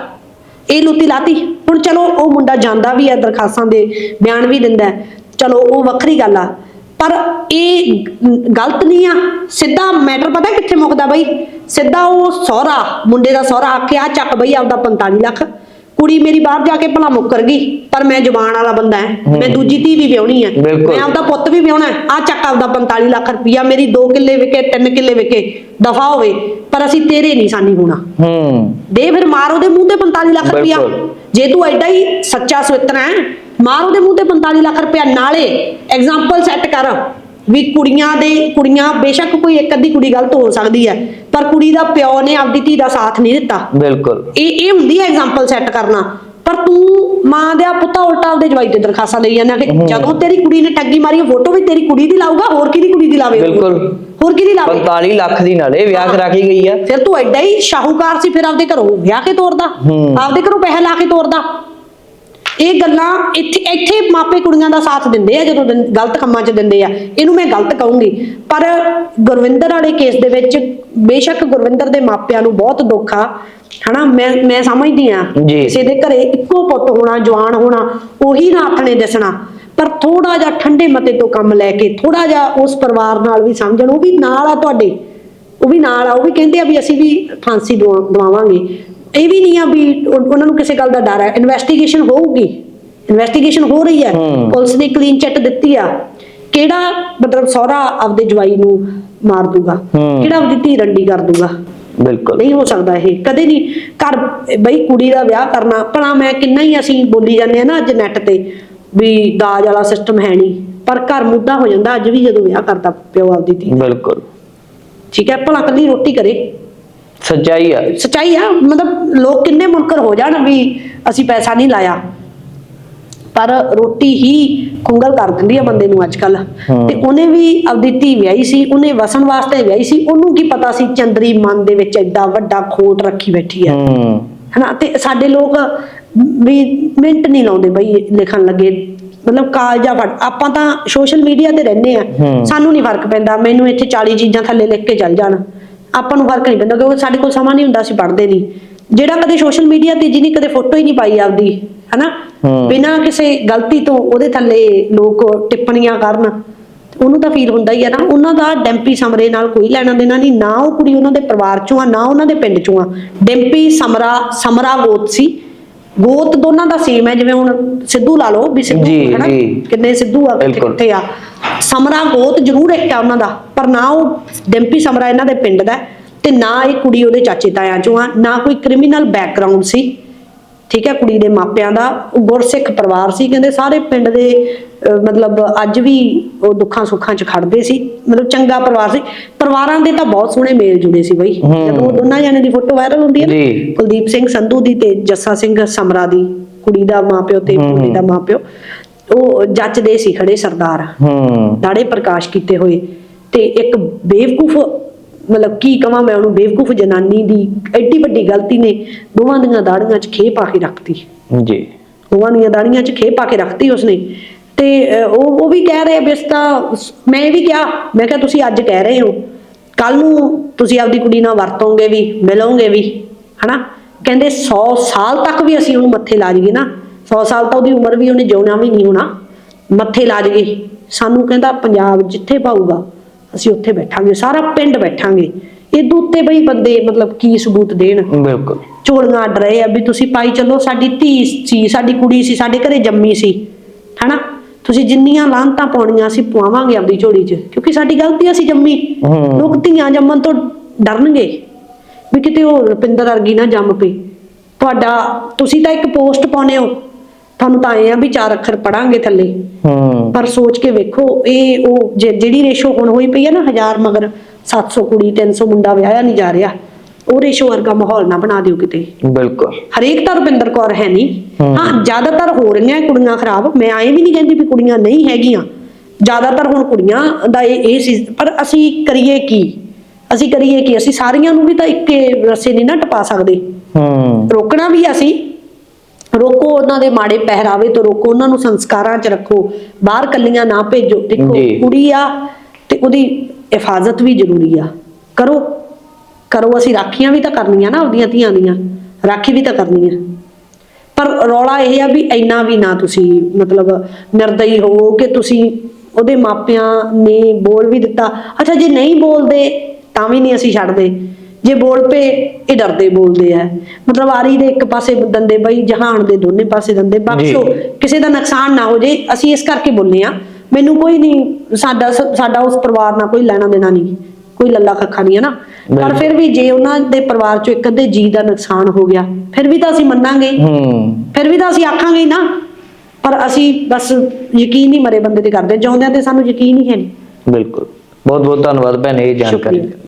ਇਹ ਲੁੱਤੀ ਲਾਤੀ। ਹੁਣ ਚਲੋ ਉਹ ਮੁੰਡਾ ਜਾਂਦਾ ਵੀ ਹੈ ਦਰਖਾਸਤਾਂ ਦੇ ਬਿਆਨ ਵੀ ਦਿੰਦਾ ਹੈ। ਚਲੋ ਉਹ ਵੱਖਰੀ ਗੱਲ ਆ। ਪਰ ਇਹ ਗ- ਗਲਤ ਨਹੀਂ ਆ। ਸਿੱਧਾ ਮੈਟਰ ਪਤਾ ਕਿੱਥੇ ਮੁੱਕਦਾ ਬਈ? ਸਿੱਧਾ ਉਹ ਸਹੁਰਾ ਮੁੰਡੇ ਦਾ ਸਹੁਰਾ ਆਖਿਆ ਚੱਕ ਬਈ ਆਪਦਾ 45 ਲੱਖ। ਕੁੜੀ ਮੇਰੀ ਬਾਹਰ ਜਾ ਕੇ ਭਲਾ ਮੁੱਕਰ ਗਈ ਪਰ ਮੈਂ ਜ਼ੁਬਾਨ ਵਾਲਾ ਬੰਦਾ ਹੈ। ਮੈਂ ਦੂਜੀ ਧੀ ਵੀ ਵਿਆਹਣੀ ਹੈ ਬਿਲਕੁਲ। ਮੈਂ ਆਪਦਾ ਪੁੱਤ ਵੀ ਵਿਆਹਣਾ ਆ ਚੱਕ ਆਪਦਾ 45 ਲੱਖ ਰੁਪਈਆ ਮੇਰੀ 2 ਕਿੱਲੇ ਵਿਕੇ 3 ਕਿੱਲੇ ਵਿਕੇ ਦਫਾ ਹੋਵੇ ਪਰ ਅਸੀਂ ਤੇਰੇ ਨਹੀਂ ਸਾਨੀ ਹੋਣਾ। ਹੂੰ। ਦੇ ਫਿਰ ਮਾਰ ਉਹਦੇ ਮੂੰਹ ਤੇ 45 ਲੱਖ ਰੁਪਇਆ ਬਿਲਕੁਲ। ਜੇ ਤੂੰ ਐਡਾ ਹੀ ਸੱਚਾ ਸੁਇਤਰਾ ਹੈ ਮਾਰ ਉਹਦੇ ਮੂੰਹ ਤੇ 45 ਲੱਖ ਰੁਪਇਆ ਨਾਲੇ। ਐਗਜ਼ਾਮਪਲ ਸੈੱਟ ਕਰ। ਵੀ ਕੁੜੀਆਂ ਦੇ ਕੁੜੀਆਂ ਬੇਸ਼ੱਕ ਕੋਈ ਇੱਕ ਅੱਧੀ ਕੁੜੀ ਗਲਤ ਹੋ ਸਕਦੀ ਹੈ ਪਰ ਕੁੜੀ ਦਾ ਪਿਓ ਨੇ ਆਪਦੀ ਧੀ ਦਾ ਸਾਥ ਨਹੀਂ ਦਿੱਤਾ। ਬਿਲਕੁਲ। ਇਹ ਇਹ ਹੁੰਦੀ ਹੈ ਐਗਜ਼ਾਮਪਲ ਸੈੱਟ ਕਰਨਾ। ਪਰ ਤੂੰ ਮਾਂ ਦੇ ਪੁੱਤਾ ਉਲਟਾ ਉਹਦੇ ਜਵਾਈ ਤੇ ਦਰਖਾਸਤਾਂ ਦੇਈ ਜਾਂਦਾ ਕਿ ਜਦੋਂ ਤੇਰੀ ਕੁੜੀ ਨੇ ਠੱਗੀ ਮਾਰੀ ਫੋਟੋ ਵੀ ਤੇਰੀ ਕੁੜੀ ਦੀ ਲਾਊਗਾ ਹੋਰ ਕਿਹਦੀ ਕੁੜੀ ਦੀ ਲਾਵੇ? ਬਿਲਕੁਲ। ਹੋਰ ਕਿਹਦੀ ਲਾਵੇ? 45 ਲੱਖ ਦੀ ਨਾਲੇ ਵਿਆਹ ਕਰਾ ਕੇ ਗਈ ਆ। ਫਿਰ ਤੂੰ ਐਡਾ ਹੀ ਸ਼ਾਹੂਕਾਰ ਸੀ ਫਿਰ ਆਪਦੇ ਘਰੋਂ ਵਿਆਹ ਕੇ ਤੋਰਦਾ। ਆਪਦੇ ਘਰੋਂ ਪੈਸੇ ਲਾ ਕੇ ਤੋਰਦਾ। ਇਹ ਗੱਲਾਂ ਇੱਥੇ ਇੱਥੇ ਮਾਪੇ ਕੁੜੀਆਂ ਦਾ ਸਾਥ ਦਿੰਦੇ ਆ ਜਦੋਂ ਗਲਤ ਕੰਮਾਂ 'ਚ ਦਿੰਦੇ ਆ। ਇਹਨੂੰ ਮੈਂ ਗਲਤ ਕਹੂੰਗੀ। ਪਰ ਗੁਰਵਿੰਦਰ ਵਾਲੇ ਕੇਸ ਦੇ ਵਿੱਚ ਬੇਸ਼ੱਕ ਗੁਰਵਿੰਦਰ ਦੇ ਮਾਪਿਆਂ ਨੂੰ ਬਹੁਤ ਦੁੱਖ ਆ। ਹਨਾ ਮੈਂ ਮੈਂ ਸਮਝਦੀ ਆ। ਕਿਸੇ ਦੇ ਘਰੇ ਇੱਕੋ ਪੁੱਤ ਹੋਣਾ ਜਵਾਨ ਹੋਣਾ ਉਹੀ ਨਾ ਆਥਣੇ ਦਿਸਣਾ। ਪਰ ਥੋੜਾ ਜਿਹਾ ਠੰਡੇ ਮਤੇ ਤੋਂ ਕੰਮ ਲੈ ਕੇ ਥੋੜਾ ਜਿਹਾ ਉਸ ਪਰਿਵਾਰ ਨਾਲ ਵੀ ਸਮਝਣ ਉਹ ਵੀ ਨਾਲ ਆ ਤੁਹਾਡੇ। ਉਹ ਵੀ ਨਾਲ ਆ ਉਹ ਵੀ ਕਹਿੰਦੇ ਆ ਵੀ ਅਸੀਂ ਵੀ ਫਾਂਸੀ ਦਵਾ- ਦਵਾਵਾਂਗੇ। ਇਹ ਵੀ ਨਹੀਂ ਆ ਵੀ ਉਹ- ਉਹਨਾਂ ਨੂੰ ਕਿਸੇ ਗੱਲ ਦਾ ਡਰ ਹੈ। ਇਨਵੈਸਟੀਗੇਸ਼ਨ ਹੋਊਗੀ। ਇਨਵੈਸਟੀਗੇਸ਼ਨ ਹੋ ਰਹੀ ਹੈ। ਪੁਲਿਸ ਨੇ ਕਲੀਨ ਚਿੱਟ ਦਿੱਤੀ ਆ। ਕਿਹੜਾ ਮਤਲਬ ਸਹੁਰਾ ਆਪਦੇ ਜਵਾਈ ਨੂੰ ਮਾਰ ਦੂਗਾ। ਕਿਹੜਾ ਆਪਦੀ ਧੀ ਰੰਡੀ ਕਰ ਦੂਗਾ? ਬਿਲਕੁਲ। ਨਹੀਂ ਹੋ ਸਕਦਾ ਇਹ। ਕਦੇ ਨਹੀਂ ਘਰ ਬਈ ਕੁੜੀ ਦਾ ਵਿਆਹ ਕਰਨਾ। ਭਲਾ ਮੈਂ ਕਿੰਨਾ ਹੀ ਅਸੀਂ ਬੋਲੀ ਜਾਂਦੇ ਆ ਨਾ ਅੱਜ ਨੈਟ ਤੇ ਵੀ ਦਾਜ ਵਾਲਾ ਸਿਸਟਮ ਹੈ ਨਹੀਂ। ਪਰ ਘਰ ਮੁੱਦਾ ਹੋ ਜਾਂਦਾ ਅੱਜ ਵੀ ਜਦੋਂ ਵਿਆਹ ਕਰਦਾ ਪਿਓ ਆਪਦੀ ਧੀ। ਬਿਲਕੁਲ। ਠੀਕ ਹੈ ਭਲਾ ਕੱਲੀ ਰੋਟੀ ਕਰੇ। ਸੱਚਾਈ ਆ। ਸਚਾਈ ਆ ਮਤਲਬ ਲੋਕ ਕਿੰਨੇ ਮੁਨਕਰ ਹੋ ਜਾਣ ਵੀ ਅਸੀਂ ਪੈਸਾ ਨਹੀਂ ਲਾਇਆ। ਪਰ ਰੋਟੀ ਹੀ ਖੁੰਗਲ ਕਰ ਦਿੰਦੀ ਆ ਬੰਦੇ ਨੂੰ ਅੱਜ ਕੱਲ। ਤੇ ਉਹਨੇ ਵੀ ਆਪਦੀ ਧੀ ਵਿਆਹੀ ਸੀ ਉਹਨੇ ਵਸਣ ਵਾਸਤੇ ਵਿਆਹੀ ਸੀ ਉਹਨੂੰ ਕੀ ਪਤਾ ਸੀ ਚੰਦਰੀ ਮਨ ਦੇ ਵਿੱਚ ਐਡਾ ਵੱਡਾ ਖੋਟ ਰੱਖੀ ਬੈਠੀ ਆ। ਹਨਾ ਤੇ ਸਾਡੇ ਲੋਕ ਵੀ ਮਿੰਟ ਨਹੀਂ ਲਾਉਂਦੇ ਬਈ ਲਿਖਣ ਲੱਗੇ। ਮਤਲਬ ਕਾਲਜਾ ਫੜ ਆਪਾਂ ਤਾਂ ਸੋਸ਼ਲ ਮੀਡੀਆ ਤੇ ਰਹਿੰਦੇ ਆ। ਸਾਨੂੰ ਨਹੀਂ ਫ਼ਰਕ ਪੈਂਦਾ ਮੈਨੂੰ ਇੱਥੇ 40 ਚੀਜ਼ਾਂ ਥੱਲੇ ਲਿਖ ਕੇ ਚੱਲ ਜਾਣ। ਆਪਾਂ ਨੂੰ ਫ਼ਰਕ ਨਹੀਂ ਪੈਂਦਾ ਕਿਉਂਕਿ ਸਾਡੇ ਕੋਲ ਸਮਾਂ ਨਹੀਂ ਹੁੰਦਾ ਅਸੀਂ ਪੜ੍ਹਦੇ ਨਹੀਂ। ਜਿਹੜਾ ਕਦੇ ਸੋਸ਼ਲ ਮੀਡੀਆ ਤੇ ਜਿਹਨੇ ਕਦੇ ਫੋਟੋ ਹੀ ਨਹੀਂ ਪਾਈ ਆਪਦੀ ਹਨਾ? ਹੂੰ। ਬਿਨਾਂ ਕਿਸੇ ਗਲਤੀ ਤੋਂ ਉਹਦੇ ਥੱਲੇ ਲੋਕ ਟਿੱਪਣੀਆਂ ਕਰਨ ਉਹਨੂੰ ਤਾਂ ਫੀਲ ਹੁੰਦਾ ਹੀ ਆ ਨਾ। ਉਹਨਾਂ ਦਾ ਡੈਂਪੀ ਸਮਰੇ ਨਾਲ ਕੋਈ ਲੈਣਾ ਦੇਣਾ ਨਹੀਂ ਨਾ ਉਹ ਕੁੜੀ ਉਹਨਾਂ ਦੇ ਪਰਿਵਾਰ ਚੋਂ ਆ ਨਾ ਉਹਨਾਂ ਦੇ ਪਿੰਡ ਚੋਂ ਆ। ਡੈਂਪੀ ਸਮਰਾ ਸਮਰਾ ਗੋਤ ਸੀ। ਗੋਤ ਦੋਨਾਂ ਦਾ ਸੇਮ ਹੈ ਜਿਵੇਂ ਹੁਣ ਸਿੱਧੂ ਲਾ ਲਓ ਵੀ ਸਿੱਧੂ ਜੀ, ਹਨਾ ਜੀ। ਕਿੰਨੇ ਸਿੱਧੂ ਆ ਕਿੱਥੇ ਬਿਲਕੁਲ। ਕਿੱਥੇ ਆ ਸਮਰਾ ਗੋਤ ਜ਼ਰੂਰ ਇੱਕ ਆ ਉਹਨਾਂ ਦਾ ਪਰ ਨਾ ਉਹ ਡੈਂਪੀ ਸਮਰਾ ਇਹਨਾਂ ਦੇ ਪਿੰਡ ਦਾ ਹੈ, ਤੇ ਨਾ ਇਹ ਕੁੜੀ ਉਹਦੇ ਚਾਚੇ ਤਾਇਆਂ ਚੋਂ ਆ ਨਾ ਕੋਈ ਕ੍ਰਿਮੀਨਲ ਬੈਕਗ੍ਰਾਉਂਡ ਸੀ ਠੀਕ ਹੈ ਕੁੜੀ ਦੇ ਮਾਪਿਆਂ ਦਾ ਉਹ ਗੁਰਸਿੱਖ ਪਰਿਵਾਰ ਸੀ ਕਹਿੰਦੇ ਸਾਰੇ ਪਿੰਡ ਦੇ ਮਤਲਬ ਅੱਜ ਵੀ ਉਹ ਦੁੱਖਾਂ ਸੁੱਖਾਂ 'ਚ ਖੜਦੇ ਸੀ ਮਤਲਬ ਚੰਗਾ ਪਰਿਵਾਰ ਸੀ ਪਰਿਵਾਰਾਂ ਦੇ ਤਾਂ ਬਹੁਤ ਸੋਹਣੇ ਮੇਲ ਜੁੜੇ ਸੀ ਬਈ। ਜਦੋਂ ਉਹ ਦੋਨਾਂ ਜਣੇ ਦੀ ਫੋਟੋ ਵਾਇਰਲ ਹੁੰਦੀ ਹੈ ਨਾ। ਕੁਲਦੀਪ ਸਿੰਘ ਸੰਧੂ ਦੀ ਤੇ ਜੱਸਾ ਸਿੰਘ ਸਮਰਾ ਦੀ ਕੁੜੀ ਦਾ ਮਾਪਿਓ ਤੇ। ਕੁੜੀ ਦਾ ਮਾਪਿਓ ਉਹ ਜੱਜਦੇ ਸੀ ਖੜੇ ਸਰਦਾਰ ਹੂੰ ਦਾੜੇ ਪ੍ਰਕਾਸ਼ ਕੀਤੇ ਹੋਏ ਤੇ ਇੱਕ ਬੇਵਕੂਫ ਮਤਲਬ ਕੀ ਕਵਾਂ ਮੈਂ ਉਹਨੂੰ ਬੇਵਕੂਫ ਜਨਾਨੀ ਦੀ ਐਡੀ ਵੱਡੀ ਗਲਤੀ ਨੇ ਦੋਵਾਂ ਦੀਆਂ ਦਾੜੀਆਂ 'ਚ ਖੇ ਪਾ ਕੇ ਰੱਖਤੀ। ਜੀ। ਦੋਵਾਂ ਦੀਆਂ ਦਾੜੀਆਂ 'ਚ ਖੇ ਪਾ ਕੇ ਰੱਖਤੀ ਉਸਨੇ। ਤੇ ਉਹ ਉਹ ਵੀ ਕਹਿ ਰਹੇ ਬਿਸ ਤਾਂ ਮੈਂ ਵੀ ਕਿਹਾ ਮੈਂ ਕਿਹਾ ਤੁਸੀਂ ਅੱਜ ਕਹਿ ਰਹੇ ਹੋ। ਕੱਲ ਨੂੰ ਤੁਸੀਂ ਆਪਦੀ ਕੁੜੀ ਨਾਲ ਵਰਤੋਗੇ ਵੀ ਮਿਲੋਗੇ ਵੀ ਹਨਾ? ਕਹਿੰਦੇ 100 ਸਾਲ ਤੱਕ ਵੀ ਅਸੀਂ ਉਹਨੂੰ ਮੱਥੇ ਲਾ ਜਾਈਏ ਨਾ। 100 ਸਾਲ ਤਾਂ ਉਹਦੀ ਉਮਰ ਵੀ ਉਹਨੇ ਜਿਉਣਾ ਵੀ ਨਹੀਂ ਹੋਣਾ। ਮੱਥੇ ਲਾ ਜਾਈਏ ਸਾਨੂੰ ਕਹਿੰਦਾ ਪੰਜਾਬ ਜਿੱਥੇ ਪਾਊਗਾ ਅਸੀਂ ਉੱਥੇ ਬੈਠਾਂਗੇ ਸਾਰਾ ਪਿੰਡ ਬੈਠਾਂਗੇ। ਇਹਦੇ ਉੱਤੇ ਬਈ ਬੰਦੇ ਮਤਲਬ ਕੀ ਸਬੂਤ ਦੇਣ? ਬਿਲਕੁਲ। ਝੋਲੀਆਂ ਅੱਡ ਰਹੇ ਆ ਵੀ ਤੁਸੀਂ ਪਾਈ ਚੱਲੋ ਸਾਡੀ ਧੀ ਸੀ ਸਾਡੀ ਕੁੜੀ ਸੀ ਸਾਡੇ ਘਰੇ ਜੰਮੀ ਸੀ ਹਨਾ? ਤੁਸੀਂ ਜਿੰਨੀਆਂ ਲਾਂਤਾਂ ਪਾਉਣੀਆਂ ਅਸੀਂ ਪਵਾਵਾਂਗੇ ਆਪਦੀ ਝੋਲੀ 'ਚ ਕਿਉਂਕਿ ਸਾਡੀ ਗਲਤੀ ਆ, ਅਸੀਂ ਜੰਮੀ। ਲੋਕ ਧੀਆਂ ਜੰਮਣ ਤੋਂ ਡਰਨਗੇ ਵੀ ਕਿਤੇ ਉਹ ਰੁਪਿੰਦਰ ਵਰਗੀ ਨਾ ਜੰਮ ਪਈ। ਤੁਹਾਡਾ ਤੁਸੀਂ ਤਾਂ ਇੱਕ ਪੋਸਟ ਪਾਉਨੇ ਹੋ। ਤੁਹਾਨੂੰ ਤਾਂ ਐ ਆ ਵੀ ਚਾਰ ਅੱਖਰ ਪੜਾਂਗੇ ਥੱਲੇ। ਹੂੰ। ਪਰ ਸੋਚ ਕੇ ਵੇਖੋ ਇਹ ਉਹ ਜਿਹੜੀ ਰੇਸ਼ੋ ਹੁਣ ਹੋਈ ਪਈ ਹੈ ਨਾ 1000 ਮਗਰ 700 ਕੁੜੀ 300 ਮੁੰਡਾ ਵਿਆਹਿਆ ਨਹੀਂ ਜਾ ਰਿਹਾ ਉਹ ਰੇਸ਼ੋ ਵਰਗਾ ਮਾਹੌਲ ਨਾ ਬਣਾ ਦਿਓ ਕਿਤੇ। ਬਿਲਕੁਲ। ਹਰੇਕ ਤਾਂ ਰੁਪਿੰਦਰ ਕੌਰ ਹੈ ਨਹੀਂ। ਹਾਂ। ਜ਼ਿਆਦਾਤਰ ਹੋ ਰਹੀਆਂ ਕੁੜੀਆਂ ਖਰਾਬ ਮੈਂ ਐਂ ਵੀ ਨਹੀਂ ਕਹਿੰਦੀ ਵੀ ਕੁੜੀਆਂ ਨਹੀਂ ਹੈਗੀਆਂ। ਜ਼ਿਆਦਾਤਰ ਹੁਣ ਕੁੜੀਆਂ ਦਾ ਇਹ ਇਹ ਸੀ ਪਰ ਅਸੀਂ ਕਰੀਏ ਕੀ? ਅਸੀਂ ਕਰੀਏ ਕੀ? ਅਸੀਂ ਸਾਰੀਆਂ ਨੂੰ ਵੀ ਤਾਂ ਇੱਕੇ ਰਸੇ ਨਹੀਂ ਨਾ ਟਪਾ ਸਕਦੇ। ਹੂੰ। ਰੋਕਣਾ ਵੀ ਅਸੀਂ। ਰੋਕੋ ਉਹਨਾਂ ਦੇ ਮਾੜੇ ਪਹਿਰਾਵੇ ਤੋਂ ਰੋਕੋ ਉਹਨਾਂ ਨੂੰ ਸੰਸਕਾਰਾਂ 'ਚ ਰੱਖੋ ਬਾਹਰ ਕੱਲੀਆਂ ਨਾ ਭੇਜੋ। ਦੇਖੋ ਜੀ। ਕੁੜੀ ਆ ਤੇ ਉਹਦੀ ਹਿਫਾਜ਼ਤ ਵੀ ਜ਼ਰੂਰੀ ਆ। ਕਰੋ ਕਰੋ ਅਸੀਂ ਰਾਖੀਆਂ ਵੀ ਤਾਂ ਕਰਨੀਆਂ ਨਾ ਆਪਦੀਆਂ ਧੀਆਂ ਦੀਆਂ ਰਾਖੀ ਵੀ ਤਾਂ ਕਰਨੀ ਆ। ਪਰ ਰੌਲਾ ਇਹ ਆ ਵੀ ਇੰਨਾ ਵੀ ਨਾ ਤੁਸੀਂ ਮਤਲਬ ਨਿਰਦਈ ਹੋ ਕਿ ਤੁਸੀਂ ਉਹਦੇ ਮਾਪਿਆਂ ਨੇ ਬੋਲ ਵੀ ਦਿੱਤਾ। ਅੱਛਾ ਜੇ ਨਹੀਂ ਬੋਲਦੇ ਤਾਂ ਵੀ ਨਹੀਂ ਅਸੀਂ ਛੱਡਦੇ। ਜੇ ਬੋਲ ਪਏ ਇਹ ਡਰਦੇ ਬੋਲਦੇ ਆ। ਮਤਲਬ ਆਰੀ ਦੇ ਇੱਕ ਪਾਸੇ ਦੰਦੇ ਬਈ ਜਹਾਨ ਦੇ ਦੋਨੇ ਪਾਸੇ ਦੰਦੇ। ਬਖਸ਼ੋ ਕਿਸੇ ਦਾ ਨੁਕਸਾਨ ਨਾ ਹੋ ਜੇ ਅਸੀਂ ਇਸ ਕਰਕੇ ਬੋਲਨੇ ਆ ਮੈਨੂੰ ਕੋਈ ਨਹੀਂ ਸਾਡਾ ਸਾਡਾ ਉਸ ਪਰਿਵਾਰ ਨਾਲ ਕੋਈ ਲੈਣਾ ਦੇਣਾ ਨਹੀਂ। ਕੋਈ ਲੱਲਾ ਖੱਖਾ ਨਹੀਂ ਹੈ ਨਾ। ਪਰ। ਫਿਰ ਵੀ ਜੇ ਉਹਨਾਂ ਦੇ ਪਰਿਵਾਰ ਚੋਂ ਇੱਕ ਅੱਧੇ ਜੀ ਦਾ ਨੁਕਸਾਨ ਹੋ ਗਿਆ ਫਿਰ ਵੀ ਤਾਂ ਅਸੀਂ ਮੰਨਾਂਗੇ। ਹੂੰ। ਫਿਰ ਵੀ ਤਾਂ ਅਸੀਂ ਆਖਾਂਗੇ ਨਾ। ਪਰ ਅਸੀਂ ਬਸ ਯਕੀਨ ਹੀ ਮਰੇ ਬੰਦੇ ਤੇ ਕਰਦੇ। ਜਿਉਂਦਿਆਂ ਤੇ ਸਾਨੂੰ ਯਕੀਨ ਹੀ ਹੈ ਨਹੀਂ। ਬਿਲਕੁਲ। ਬਹੁਤ ਬਹੁਤ ਧੰਨਵਾਦ ਭੈਣੇ ਇਹ ਜਾਣਕਾਰੀ।